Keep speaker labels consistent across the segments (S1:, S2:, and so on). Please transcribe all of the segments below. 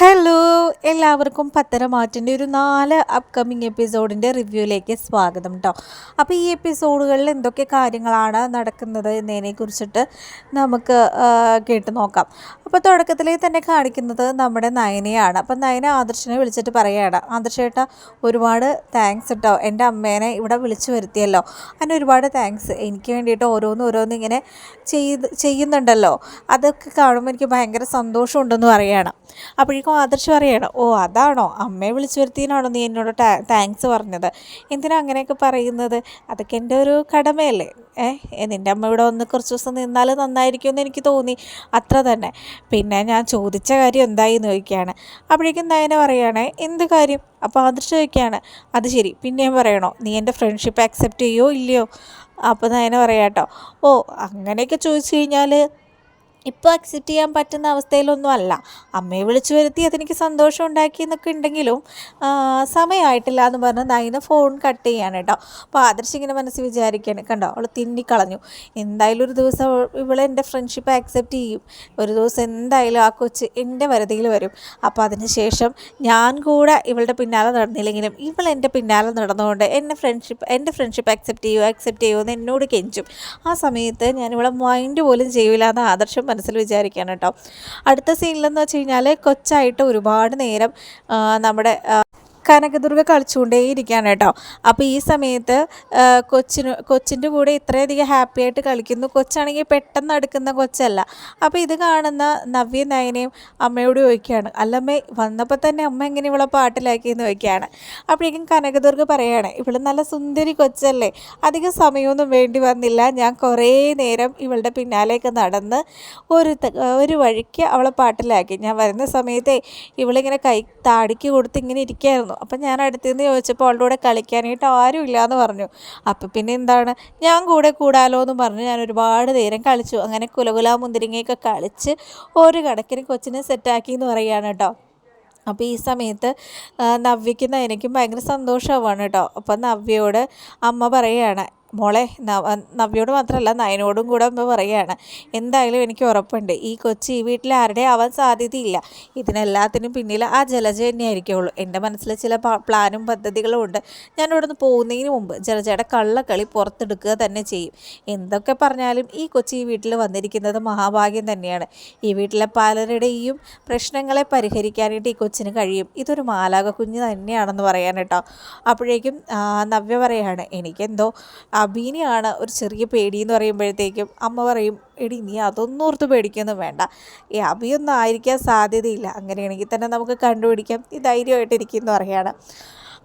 S1: Hello എല്ലാവർക്കും പത്തരമാറ്റിന്റെ ഒരു നാല് അപ്കമിങ് എപ്പിസോഡിന്റെ റിവ്യൂയിലേക്ക് സ്വാഗതം കേട്ടോ അപ്പോൾ ഈ എപ്പിസോഡുകളിൽ എന്തൊക്കെ കാര്യങ്ങളാണ് നടക്കുന്നത് എന്നതിനെ കുറിച്ചിട്ട് നമുക്ക് കേട്ട് നോക്കാം. അപ്പോൾ തുടക്കത്തിലേ തന്നെ കാണിക്കുന്നത് നമ്മുടെ നയനയാണ്. അപ്പം നയന ആദർശനെ വിളിച്ചിട്ട് പറയുകയാണ് ആദർശേട്ട ഒരുപാട് താങ്ക്സ് കേട്ടോ എന്റെ അമ്മേനെ ഇവിടെ വിളിച്ചു വരുത്തിയല്ലോ. അതിന് ഒരുപാട് താങ്ക്സ് എനിക്ക് വേണ്ടിയിട്ട് ഓരോന്ന് ഓരോന്ന് ഇങ്ങനെ ചെയ്ത് ചെയ്യുന്നുണ്ടല്ലോ. അതൊക്കെ കാണുമ്പോൾ എനിക്ക് ഭയങ്കര സന്തോഷമുണ്ടെന്ന് പറയുകയാണ് അപ്പോഴേക്കും ആദർശ് പറയണം ഓ അതാണോ? അമ്മയെ വിളിച്ചു വരുത്തിയതിനാണോ നീ എന്നോട് താങ്ക്സ് പറഞ്ഞത്? എന്തിനാ അങ്ങനെയൊക്കെ പറയുന്നത്? അതൊക്കെ എന്റെ ഒരു കടമയല്ലേ? ഏ നിന്റെ അമ്മ ഇവിടെ ഒന്ന് കുറച്ച് ദിവസം നിന്നാൽ നന്നായിരിക്കും എന്ന് എനിക്ക് തോന്നി. അത്ര തന്നെ. പിന്നെ ഞാൻ ചോദിച്ച കാര്യം എന്തായി എന്ന് ചോദിക്കുകയാണ്. അപ്പോഴേക്കും നയന പറയുകയാണ് എന്ത് കാര്യം? അപ്പോൾ ആദർശ് ചോദിക്കുകയാണ് അത് ശരി. പിന്നെയും പറയണോ? നീ എന്റെ ഫ്രണ്ട്ഷിപ്പ് അക്സെപ്റ്റ് ചെയ്യോ ഇല്ലയോ? അപ്പോൾ നയന പറയാം കേട്ടോ ഓ അങ്ങനെയൊക്കെ ചോദിച്ചു കഴിഞ്ഞാൽ ഇപ്പോൾ അക്സെപ്റ്റ് ചെയ്യാൻ പറ്റുന്ന അവസ്ഥയിലൊന്നും അല്ല. അമ്മയെ വിളിച്ചു വരുത്തി അതെനിക്ക് സന്തോഷം ഉണ്ടാക്കി എന്നൊക്കെ ഉണ്ടെങ്കിലും സമയമായിട്ടില്ല എന്ന് പറഞ്ഞ് നൈന ഫോൺ കട്ട് ചെയ്യാണ് കേട്ടോ. അപ്പോൾ ആദർശ് ഇങ്ങനെ മനസ്സിൽ വിചാരിക്കുകയാണ് കണ്ടോ അവൾ തിന്നിക്കളഞ്ഞു. എന്തായാലും ഒരു ദിവസം ഇവളെ എന്റെ ഫ്രണ്ട്ഷിപ്പ് അക്സെപ്റ്റ് ചെയ്യും. ഒരു ദിവസം എന്തായാലും ആ കൊച്ച് എന്റെ വരതിയിൽ വരും. അപ്പോൾ അതിന് ശേഷം ഞാൻ കൂടെ ഇവളുടെ പിന്നാലെ നടന്നില്ലെങ്കിലും ഇവൾ എന്റെ പിന്നാലെ നടന്നുകൊണ്ട് എന്നെ ഫ്രണ്ട്ഷിപ്പ് എന്റെ ഫ്രണ്ട്ഷിപ്പ് അക്സെപ്റ്റ് ചെയ്യുമോ അക്സെപ്റ്റ് ചെയ്യുമോ എന്ന് എന്നോട് കെഞ്ചും. ആ സമയത്ത് ഞാൻ ഇവളെ മൈൻഡ് പോലും ചെയ്യില്ല എന്ന് ആദർശം മനസ്സിൽ വിചാരിക്കുകയാണ് കേട്ടോ. അടുത്ത സീനിലെന്ന് വെച്ച് കഴിഞ്ഞാൽ കൊച്ചായിട്ട് ഒരുപാട് നേരം നമ്മുടെ കനകദുർഗ കളിച്ചുകൊണ്ടേയിരിക്കുകയാണ് കേട്ടോ. അപ്പോൾ ഈ സമയത്ത് കൊച്ചിന് കൊച്ചിന്റെ കൂടെ ഇത്രയധികം ഹാപ്പി ആയിട്ട് കളിക്കുന്നു. കൊച്ചാണെങ്കിൽ പെട്ടെന്ന് അടുക്കുന്ന കൊച്ചല്ല. അപ്പോൾ ഇത് കാണുന്ന നവ്യ നയനയും അമ്മയോട് ചോദിക്കുകയാണ് അല്ലമ്മേ വന്നപ്പോൾ തന്നെ അമ്മ എങ്ങനെ ഇവളെ പാട്ടിലാക്കിയെന്ന് ചോദിക്കുകയാണ്. അപ്പോഴേക്കും കനകദുർഗ പറയുകയാണ് ഇവൾ നല്ല സുന്ദരി കൊച്ചല്ലേ. അധികം സമയമൊന്നും വേണ്ടി വന്നില്ല. ഞാൻ കുറേ നേരം ഇവളുടെ പിന്നാലേക്ക് നടന്ന് ഒരു ഒരു വഴിക്ക് അവളെ പാട്ടിലാക്കി. ഞാൻ വരുന്ന സമയത്തെ ഇവളിങ്ങനെ കൈ താടിക്ക് കൊടുത്ത് ഇങ്ങനെ ഇരിക്കുകയായിരുന്നു അപ്പം ഞാൻ അടുത്തുനിന്ന് ചോദിച്ചപ്പോൾ അവളുടെ കൂടെ കളിക്കാനായിട്ട് ആരും ഇല്ലയെന്ന് പറഞ്ഞു. അപ്പം പിന്നെ എന്താണ്? ഞാൻ കൂടെ കൂടാലോ എന്ന് പറഞ്ഞ്. ഞാൻ ഒരുപാട് നേരം കളിച്ചു. അങ്ങനെ കുലകുല മുന്തിരിങ്ങയൊക്കെ കളിച്ച് ഒരു കണക്കിന് കൊച്ചിനെ സെറ്റാക്കി എന്ന് പറയുകയാണ് കേട്ടോ. അപ്പോൾ ഈ സമയത്ത് നവ്യക്കുന്ന എനിക്കും ഭയങ്കര സന്തോഷമാവാണ് കേട്ടോ. അപ്പം നവ്യയോട് അമ്മ പറയുകയാണ് മോളെ നവ നവ്യോട് മാത്രമല്ല നയനോടും കൂടെ അമ്മ പറയുകയാണ്. എന്തായാലും എനിക്ക് ഉറപ്പുണ്ട്. ഈ കൊച്ചി ഈ വീട്ടിൽ ആരുടെ ആവാൻ സാധ്യതയില്ല. ഇതിനെല്ലാത്തിനും പിന്നിൽ ആ ജലജ തന്നെയായിരിക്കുള്ളൂ. എന്റെ മനസ്സിൽ ചില പ്ലാനും പദ്ധതികളും ഉണ്ട്. ഞാൻ ഇവിടെ നിന്ന് പോകുന്നതിന് മുമ്പ് ജലജയുടെ കള്ളക്കളി പുറത്തെടുക്കുക തന്നെ ചെയ്യും. എന്തൊക്കെ പറഞ്ഞാലും ഈ കൊച്ചി ഈ വീട്ടിൽ വന്നിരിക്കുന്നത് മഹാഭാഗ്യം തന്നെയാണ്. ഈ വീട്ടിലെ പലരുടെയും പ്രശ്നങ്ങളെ പരിഹരിക്കാനായിട്ട് ഈ കൊച്ചിന് കഴിയും. ഇതൊരു മാലാക കുഞ്ഞ് തന്നെയാണെന്ന് പറയാൻ കേട്ടോ. അപ്പോഴേക്കും നവ്യ പറയാണ് എനിക്കെന്തോ അബീനെയാണ് ഒരു ചെറിയ പേടി എന്ന് പറയുമ്പോഴത്തേക്കും അമ്മ പറയും എടി നീ അതൊന്നും ഓർത്ത് പേടിക്കൊന്നും വേണ്ട. ഈ അബിയൊന്നും ആയിരിക്കാൻ സാധ്യതയില്ല. അങ്ങനെയാണെങ്കിൽ തന്നെ നമുക്ക് കണ്ടുപിടിക്കാം. ഈ ധൈര്യമായിട്ടിരിക്കുന്നു പറയാണ്.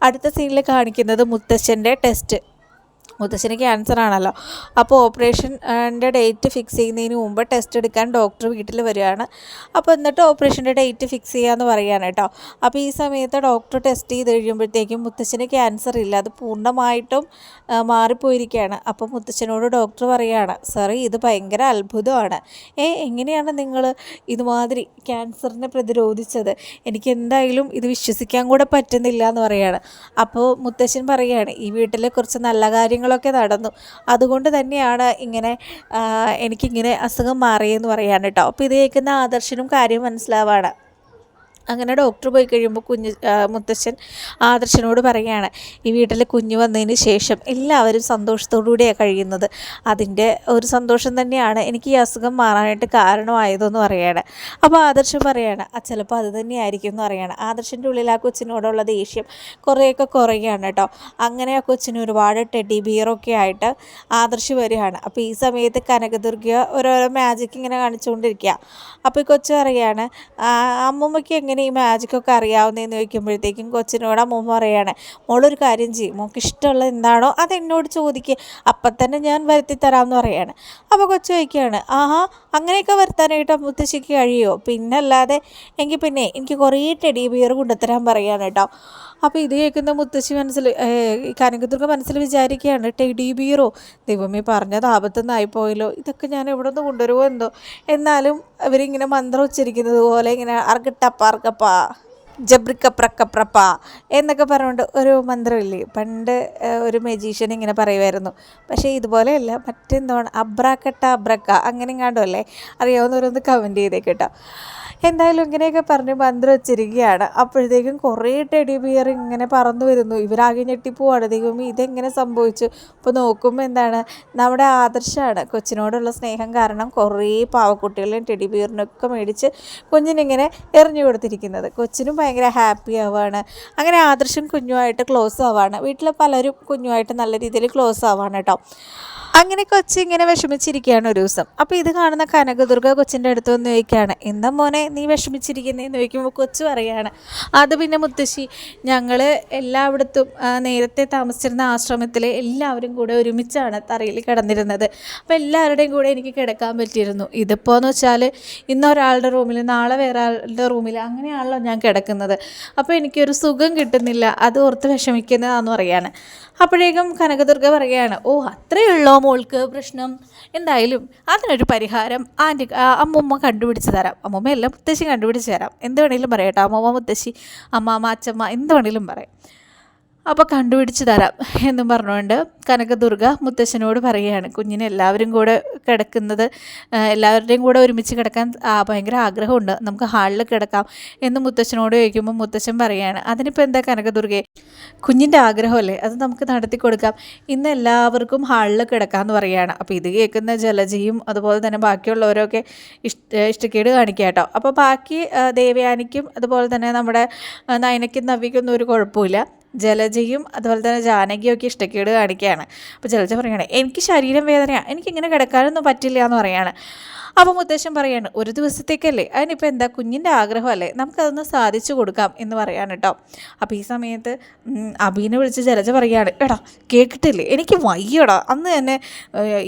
S1: അടുത്ത സീനിൽ കാണിക്കുന്നത് മുത്തശ്ശന്റെ ടെസ്റ്റ് മുത്തശ്ശന് ക്യാൻസർ ആണല്ലോ. അപ്പോൾ ഓപ്പറേഷന്റെ ഡേറ്റ് ഫിക്സ് ചെയ്യുന്നതിന് മുമ്പ് ടെസ്റ്റ് എടുക്കാൻ ഡോക്ടർ വീട്ടിൽ വരികയാണ്. അപ്പോൾ എന്നിട്ട് ഓപ്പറേഷന്റെ ഡേറ്റ് ഫിക്സ് ചെയ്യാമെന്ന് പറയുകയാണ് കേട്ടോ. അപ്പോൾ ഈ സമയത്ത് ഡോക്ടർ ടെസ്റ്റ് ചെയ്ത് കഴിയുമ്പോഴത്തേക്കും മുത്തശ്ശന് ക്യാൻസർ ഇല്ല. അത് പൂർണമായിട്ടും മാറിപ്പോയിരിക്കുകയാണ്. അപ്പോൾ മുത്തശ്ശനോട് ഡോക്ടർ പറയുകയാണ് സാറേ ഇത് ഭയങ്കര അത്ഭുതമാണ്. ഏ എങ്ങനെയാണ് നിങ്ങൾ ഇതുമാതിരി ക്യാൻസറിനെ പ്രതിരോധിച്ചത്? എനിക്ക് എന്തായാലും ഇത് വിശ്വസിക്കാൻ കൂടെ പറ്റുന്നില്ല എന്ന് പറയുകയാണ്. അപ്പോൾ മുത്തശ്ശൻ പറയുകയാണ് ഈ വീട്ടിലെ കുറച്ച് നല്ല കാര്യങ്ങളൊക്കെ നടന്നു. അതുകൊണ്ട് തന്നെയാണ് ഇങ്ങനെ എനിക്കിങ്ങനെ അസുഖം മാറിയെന്ന് പറയാൻ കേട്ടോ. അപ്പോൾ ഇത് കേൾക്കുന്ന ആദർശനും കാര്യം മനസ്സിലാവാണ്. അങ്ങനെ ഡോക്ടർ പോയി കഴിയുമ്പോൾ കുഞ്ഞ് മുത്തച്ഛൻ ആദർശനോട് പറയുകയാണ് ഈ വീട്ടിൽ കുഞ്ഞ് വന്നതിന് ശേഷം എല്ലാവരും സന്തോഷത്തോടുകൂടിയാണ് കഴിയുന്നത്. അതിന്റെ ഒരു സന്തോഷം തന്നെയാണ് എനിക്ക് ഈ അസുഖം മാറാനായിട്ട് കാരണമായതെന്ന് പറയുകയാണ്. അപ്പോൾ ആദർശൻ പറയുകയാണ് ആ ചിലപ്പോൾ അത് തന്നെയായിരിക്കും എന്ന് പറയുകയാണ്. ആദർശന്റെ ഉള്ളിൽ ആ കൊച്ചിനോടുള്ള ദേഷ്യം കുറേയൊക്കെ കുറയുകയാണ് കേട്ടോ. അങ്ങനെ ആ കൊച്ചിന് ഒരുപാട് ടെഡി ബിയറൊക്കെ ആയിട്ട് ആദർശ് വരികയാണ്. അപ്പോൾ ഈ സമയത്ത് കനകദുർഗ ഓരോരോ മാജിക് ഇങ്ങനെ കാണിച്ചുകൊണ്ടിരിക്കുക. അപ്പോൾ ഈ കൊച്ചു പറയുകയാണ് അമ്മൂമ്മയ്ക്ക് എങ്ങനെ ഈ മാജിക്കൊക്കെ അറിയാവുന്നതെന്ന് ചോദിക്കുമ്പോഴത്തേക്കും കൊച്ചിനോട് അമ്മൂമ്മ പറയാണ് മോളൊരു കാര്യം ചെയ്യും മോൾക്ക് ഇഷ്ടമുള്ളത് എന്താണോ അത് എന്നോട് ചോദിക്കുക അപ്പം തന്നെ ഞാൻ വരുത്തി തരാമെന്ന് പറയാണ്. അപ്പോൾ കൊച്ചു ചോദിക്കുകയാണ് ആഹാ അങ്ങനെയൊക്കെ വരുത്താനായിട്ട് മുത്തശ്ശിക്ക് കഴിയുമോ പിന്നെ അല്ലാതെ എങ്കിൽ പിന്നെ എനിക്ക് കുറേ ടെഡി ബിയർ കൊണ്ടുത്തരാൻ പറയാണ് കേട്ടോ അപ്പോൾ ഇത് കേൾക്കുന്ന മുത്തശ്ശി മനസ്സിൽ കനകദുർഗ മനസ്സിൽ വിചാരിക്കുകയാണ് ടെഡി ബിയറോ ദൈവമേ പറഞ്ഞത് ആപത്തുനിന്നായി പോയല്ലോ ഇതൊക്കെ ഞാൻ എവിടെ നിന്ന് കൊണ്ടുവരുമോ എന്തോ. എന്നാലും ഇവരിങ്ങനെ മന്ത്രം ഉച്ചരിക്കുന്നത് പോലെ ഇങ്ങനെ അർഗട്ടപ്പ അർക്കപ്പ ജബ്രിക്കപ്രക്കപ്രപ്പ എന്നൊക്കെ പറഞ്ഞുകൊണ്ട് ഒരു മന്ത്രമില്ലേ? പണ്ട് ഒരു മെജീഷ്യൻ ഇങ്ങനെ പറയുമായിരുന്നു. പക്ഷേ ഇതുപോലെയല്ല. മറ്റെന്താണ് അബ്രാക്കട്ട അബ്രക്ക അങ്ങനെ എങ്ങാണ്ടോ അല്ലേ അറിയാവുന്നവരൊന്ന് കമന്റ് ചെയ്തേക്ക് കേട്ടോ. എന്തായാലും ഇങ്ങനെയൊക്കെ പറഞ്ഞ് മന്ത്രം വെച്ചിരിക്കുകയാണ്. അപ്പോഴത്തേക്കും കുറേ ടെഡി ബിയർ ഇങ്ങനെ പറന്നു വരുന്നു. ഇവരാകെ ഞെട്ടിപ്പോവാണ്. ദൈവം ഇതെങ്ങനെ സംഭവിച്ചു? അപ്പോൾ നോക്കുമ്പോൾ എന്താണ്? നമ്മുടെ ആദർശമാണ് കൊച്ചിനോടുള്ള സ്നേഹം കാരണം കുറേ പാവക്കുട്ടികളെയും ടെഡി ബിയറിനൊക്കെ മേടിച്ച് കുഞ്ഞിനിങ്ങനെ എറിഞ്ഞു കൊടുത്തിരിക്കുന്നത്. കൊച്ചിനും ഭയങ്കര ഹാപ്പി ആവുകയാണ് അങ്ങനെ ആദർശം കുഞ്ഞുമായിട്ട് ക്ലോസ് ആവുകയാണ് വീട്ടിൽ പലരും കുഞ്ഞുമായിട്ട് നല്ല രീതിയിൽ ക്ലോസ് ആവുകയാണ് കേട്ടോ. അങ്ങനെ കൊച്ചി ഇങ്ങനെ വിഷമിച്ചിരിക്കുകയാണ് ഒരു ദിവസം. അപ്പോൾ ഇത് കാണുന്ന കനകദുർഗ കൊച്ചിന്റെ അടുത്ത് വന്ന് ചോദിക്കുകയാണ് എന്താ മോനെ നീ വിഷമിച്ചിരിക്കുന്നതെന്ന് ചോദിക്കുമ്പോൾ കൊച്ചു പറയാണ് അത് പിന്നെ മുത്തശ്ശി ഞങ്ങൾ എല്ലായിടത്തും നേരത്തെ താമസിച്ചിരുന്ന ആശ്രമത്തിൽ എല്ലാവരും കൂടെ ഒരുമിച്ചാണ് തറയിൽ കിടന്നിരുന്നത്. അപ്പോൾ എല്ലാവരുടെയും കൂടെ എനിക്ക് കിടക്കാൻ പറ്റിയിരുന്നു. ഇതിപ്പോൾ എന്ന് വെച്ചാൽ ഇന്ന് ഒരാളുടെ റൂമിൽ നാളെ വേറെ ആളുടെ റൂമിൽ അങ്ങനെയാണല്ലോ ഞാൻ കിടക്കുന്നത്. അപ്പോൾ എനിക്കൊരു സുഖം കിട്ടുന്നില്ല അത് ഓർത്ത് വിഷമിക്കുന്നതാണെന്ന് പറയാണ്. അപ്പോഴേക്കും കനകദുർഗ പറയുകയാണ് ഓ അത്രയേ ഉള്ളോ മോൾക്ക് പ്രശ്നം? എന്തായാലും അതിനൊരു പരിഹാരം ആന്റി അമ്മൂമ്മ കണ്ടുപിടിച്ച് തരാം. അമ്മുമ്മ എല്ലാം മുത്തശ്ശി കണ്ടുപിടിച്ച് തരാം. എന്ത് വേണേലും പറയട്ടോ അമ്മൂമ്മ മുത്തശ്ശി അമ്മാമ്മ അച്ചമ്മ എന്ത് വേണേലും പറയാം. അപ്പോൾ കണ്ടുപിടിച്ച് തരാം എന്നും പറഞ്ഞുകൊണ്ട് കനകദുർഗ മുത്തശ്ശനോട് പറയുകയാണ്. കുഞ്ഞിനെ എല്ലാവരും കൂടെ കിടക്കുന്നത് എല്ലാവരുടെയും കൂടെ ഒരുമിച്ച് കിടക്കാൻ ഭയങ്കര ആഗ്രഹമുണ്ട്. നമുക്ക് ഹാളിൽ കിടക്കാം എന്ന് മുത്തശ്ശനോട് ചോദിക്കുമ്പോൾ മുത്തശ്ശൻ പറയുകയാണ് അതിനിപ്പോൾ എന്താ കനകദുർഗയെ കുഞ്ഞിന്റെ ആഗ്രഹമല്ലേ? അത് നമുക്ക് നടത്തി കൊടുക്കാം. ഇന്ന് എല്ലാവർക്കും ഹാളിൽ കിടക്കാമെന്ന് പറയുകയാണ്. അപ്പോൾ ഇത് കേൾക്കുന്ന ജലജിയും അതുപോലെ തന്നെ ബാക്കിയുള്ളവരൊക്കെ ഇഷ്ട ഇഷ്ടക്കേട് കാണിക്കുക കേട്ടോ. അപ്പോൾ ബാക്കി ദേവയാനിക്കും അതുപോലെ തന്നെ നമ്മുടെ നയനയ്ക്കും നവിക്കൊന്നും ഒരു കുഴപ്പമില്ല. ജലജയും അതുപോലെ തന്നെ ജാനകിയും ഒക്കെ ഇഷ്ടക്കേട് കാണിക്കുകയാണ് അപ്പോൾ ജലജ പറയുകയാണ് എനിക്ക് ശരീരം വേദനയാണ് എനിക്കിങ്ങനെ കിടക്കാനൊന്നും പറ്റില്ല എന്ന് പറയാണ്. അപ്പോൾ മുത്തശ്ശൻ പറയാണ് ഒരു ദിവസത്തേക്കല്ലേ അതിനിപ്പോൾ എന്താ കുഞ്ഞിന്റെ ആഗ്രഹമല്ലേ? നമുക്കതൊന്ന് സാധിച്ചു കൊടുക്കാം എന്ന് പറയാണ് കേട്ടോ അപ്പോൾ ഈ സമയത്ത് അബീനെ വിളിച്ച് ജലജ പറയാണ് എടാ കേട്ടിട്ടില്ലേ? എനിക്ക് വയ്യടാ. അന്ന് തന്നെ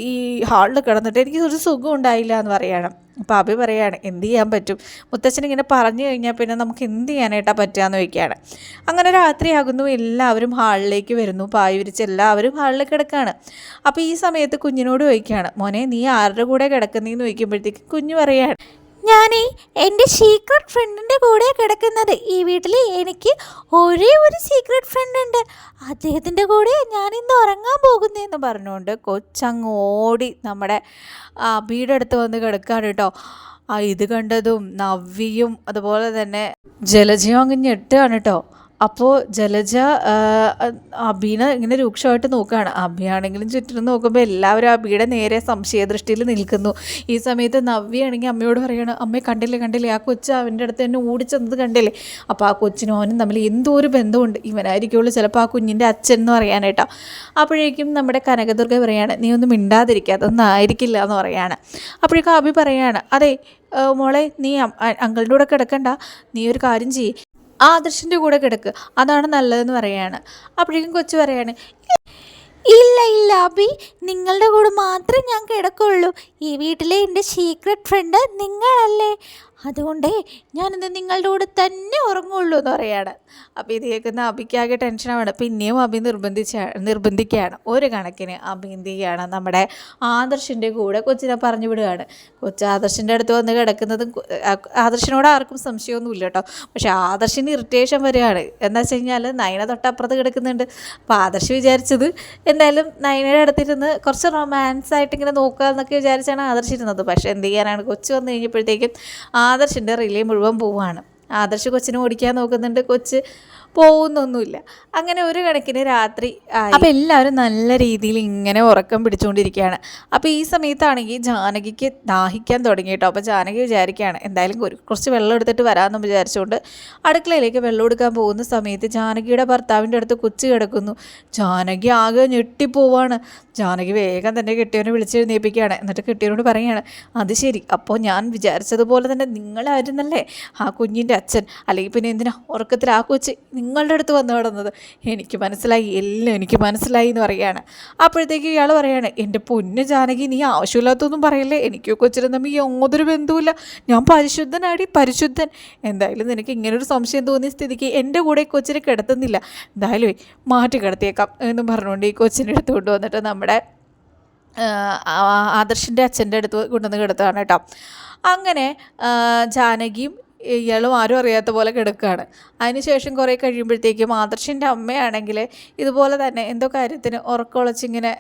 S1: ഈ ഹാളിൽ കിടന്നിട്ട് എനിക്ക് ഒരു സുഖം ഉണ്ടായില്ല എന്ന് പറയാണ്. അപ്പോൾ അഭി പറയുകയാണ് എന്ത് ചെയ്യാൻ പറ്റും? മുത്തച്ഛൻ ഇങ്ങനെ പറഞ്ഞു കഴിഞ്ഞാൽ പിന്നെ നമുക്ക് എന്ത് ചെയ്യാനായിട്ടാ പറ്റുകയെന്ന് വയ്ക്കുകയാണ് അങ്ങനെ രാത്രിയാകുന്നു എല്ലാവരും ഹാളിലേക്ക് വരുന്നു പായ് വിരിച്ച് എല്ലാവരും ഹാളിൽ കിടക്കുകയാണ് അപ്പോൾ ഈ സമയത്ത് കുഞ്ഞിനോട് ചോദിക്കുകയാണ് മോനെ നീ ആരുടെ കൂടെ കിടക്കുന്നതെന്ന് ചോദിക്കുമ്പോഴത്തേക്ക് കുഞ്ഞു പറയാണ്
S2: ഞാനേ എന്റെ സീക്രട്ട് ഫ്രണ്ടിന്റെ കൂടെ കിടക്കുന്നത്. ഈ വീട്ടിൽ എനിക്ക് ഒരേ ഒരു സീക്രട്ട് ഫ്രണ്ട് ഉണ്ട് അദ്ദേഹത്തിന്റെ കൂടെ ഞാൻ ഇന്ന് ഉറങ്ങാൻ
S1: പോകുന്നതെന്ന് പറഞ്ഞുകൊണ്ട് കൊച്ചങ്ങ് ഓടി നമ്മുടെ വീടെടുത്ത് വന്ന് കിടക്കുകയാണ് കേട്ടോ. ആ ഇത് കണ്ടതും നവ്യയും അതുപോലെ തന്നെ ജലജീവം ഞെട്ടുകയാണ് കേട്ടോ. അപ്പോൾ ജലജ അബീനെ ഇങ്ങനെ രൂക്ഷമായിട്ട് നോക്കുകയാണ് അബിയാണെങ്കിലും ചുറ്റിനും നോക്കുമ്പോൾ എല്ലാവരും അബിയുടെ നേരെ സംശയദൃഷ്ടിയിൽ നിൽക്കുന്നു. ഈ സമയത്ത് നവ്യയാണെങ്കിൽ അമ്മയോട് പറയുകയാണ് അമ്മയെ കണ്ടില്ലേ കണ്ടില്ലേ? ആ കൊച്ചു അവന്റെ അടുത്ത് തന്നെ ഓടിച്ചെന്നത് കണ്ടില്ലേ? അപ്പോൾ ആ കൊച്ചിനും അവനും തമ്മിൽ എന്തോ ഒരു ബന്ധമുണ്ട്. ഇവനായിരിക്കുള്ളൂ ചിലപ്പോൾ ആ കുഞ്ഞിന്റെ അച്ഛൻ എന്ന് പറയാനായിട്ടോ. അപ്പോഴേക്കും നമ്മുടെ കനകദുർഗ പറയാണ് നീ ഒന്നും മിണ്ടാതിരിക്കുക അതൊന്നും ആയിരിക്കില്ല എന്ന് പറയാണ്. അപ്പോഴേക്കും അബി പറയാണ് അതെ മോളെ നീ അം- കൂടെ കിടക്കണ്ട. നീ ഒരു കാര്യം ചെയ്യ്. ആദർശിന്റെ കൂടെ കിടക്ക്. അതാണ് നല്ലതെന്ന് പറയാണ് അപ്പോഴേക്കും കൊച്ചു പറയാണ്
S2: ഇല്ല ഇല്ല അബി നിങ്ങളുടെ കൂടെ മാത്രമേ ഞാൻ കിടക്കുള്ളൂ. ഈ വീട്ടിലെ എന്റെ സീക്രട്ട് ഫ്രണ്ട് നിങ്ങളല്ലേ? അതുകൊണ്ടേ ഞാനിന്ന് നിങ്ങളുടെ കൂടെ തന്നെ ഉറങ്ങുള്ളൂ
S1: എന്ന് പറയാണ്. അപ്പോൾ ഇത് കേൾക്കുന്ന അബിക്കാകെ ടെൻഷനാണ് പിന്നെയും അബി നിർബന്ധിച്ച നിർബന്ധിക്കുകയാണ്. ഒരു കണക്കിന് അബി എന്ത് ചെയ്യുകയാണ്? നമ്മുടെ ആദർശിന്റെ കൂടെ കൊച്ചിനെ പറഞ്ഞു വിടുകയാണ്. കൊച്ച് ആദർശിന്റെ അടുത്ത് വന്ന് കിടക്കുന്നതും ആ- ആദർശിനോട് ആർക്കും സംശയമൊന്നുമില്ല കേട്ടോ. പക്ഷേ ആദർശിന് ഇറിറ്റേഷൻ വരികയാണ്. എന്താ വെച്ച് കഴിഞ്ഞാൽ നയന തൊട്ടപ്പുറത്ത് കിടക്കുന്നുണ്ട്. അപ്പോൾ ആദർശ് വിചാരിച്ചത് എന്തായാലും നയനയുടെ അടുത്തിരുന്ന് കുറച്ച് റൊമാൻസ് ആയിട്ട് ഇങ്ങനെ നോക്കുക എന്നൊക്കെ വിചാരിച്ചാണ് ആദർശിരുന്നത് പക്ഷേ എന്ത് ചെയ്യാനാണ്? കൊച്ചു വന്നു കഴിഞ്ഞപ്പോഴത്തേക്കും ആദർശിന്റെ റിലേ മുഴുവൻ പോവുകയാണ് ആദർശ് കൊച്ചിനെ ഓടിക്കാൻ നോക്കുന്നുണ്ട്. കൊച്ച് പോകുന്നൊന്നുമില്ല. അങ്ങനെ ഒരു കണക്കിന് രാത്രി അപ്പോൾ എല്ലാവരും നല്ല രീതിയിൽ ഇങ്ങനെ ഉറക്കം പിടിച്ചുകൊണ്ടിരിക്കുകയാണ്. അപ്പോൾ ഈ സമയത്താണെങ്കിൽ ജാനകിക്ക് ദാഹിക്കാൻ തുടങ്ങി കേട്ടോ. അപ്പോൾ ജാനകി വിചാരിക്കുകയാണ് എന്തായാലും കുറച്ച് വെള്ളം എടുത്തിട്ട് വരാമെന്ന് വിചാരിച്ചുകൊണ്ട് അടുക്കളയിലേക്ക് വെള്ളം എടുക്കാൻ പോകുന്ന സമയത്ത് ജാനകിയുടെ ഭർത്താവിന്റെ അടുത്ത് കൊച്ചു കിടക്കുന്നു. ജാനകി ആകെ ഞെട്ടിപ്പോവാണ്. ജാനകി വേഗം തന്നെ കെട്ടിയവനെ വിളിച്ചെഴുന്നേൽപ്പിക്കുകയാണ്. എന്നിട്ട് കെട്ടിയവനോട് പറയുകയാണ് അത് ശരി. അപ്പോൾ ഞാൻ വിചാരിച്ചതുപോലെ തന്നെ നിങ്ങളായിരുന്നല്ലേ? ആ കുഞ്ഞിന്റെ അച്ഛൻ. അല്ലെങ്കിൽ പിന്നെ എന്തിനാ ഉറക്കത്തിൽ ആ കൊച്ച്? നിങ്ങളുടെ അടുത്ത് വന്നു കിടന്നത്? എനിക്ക് മനസ്സിലായി. എല്ലാം എനിക്ക് മനസ്സിലായി എന്ന് പറയുകയാണ്. അപ്പോഴത്തേക്ക് ഇയാൾ പറയാണ് എന്റെ പൊന്ന് ജാനകി നീ ആവശ്യമില്ലാത്തൊന്നും പറയല്ലേ? എനിക്ക് കൊച്ചിനും തമ്മിൽ യാതൊരു ബന്ധവുമില്ല. ഞാൻ പരിശുദ്ധനാടി പരിശുദ്ധൻ. എന്തായാലും നിനക്ക് ഇങ്ങനൊരു സംശയം തോന്നിയ സ്ഥിതിക്ക് എന്റെ കൂടെ കൊച്ചിനെ കിടത്തുന്നില്ല. എന്തായാലും മാറ്റി കിടത്തിയേക്കാം എന്ന് പറഞ്ഞുകൊണ്ട് ഈ കൊച്ചിന്റെ അടുത്ത് കൊണ്ടുവന്നിട്ട് നമ്മുടെ ആദർശിന്റെ അച്ഛന്റെ അടുത്ത് കൊണ്ടുവന്ന് കിടത്തുകയാണ് കേട്ടോ. അങ്ങനെ ജാനകിയും ഇയാളും ആരും അറിയാത്ത പോലെ കിടക്കുകയാണ്. അതിനുശേഷം കുറേ കഴിയുമ്പോഴത്തേക്കും ആദർശിന്റെ അമ്മയാണെങ്കിൽ ഇതുപോലെ തന്നെ എന്തോ കാര്യത്തിന് ഉറക്കമുളച്ചിങ്ങനെ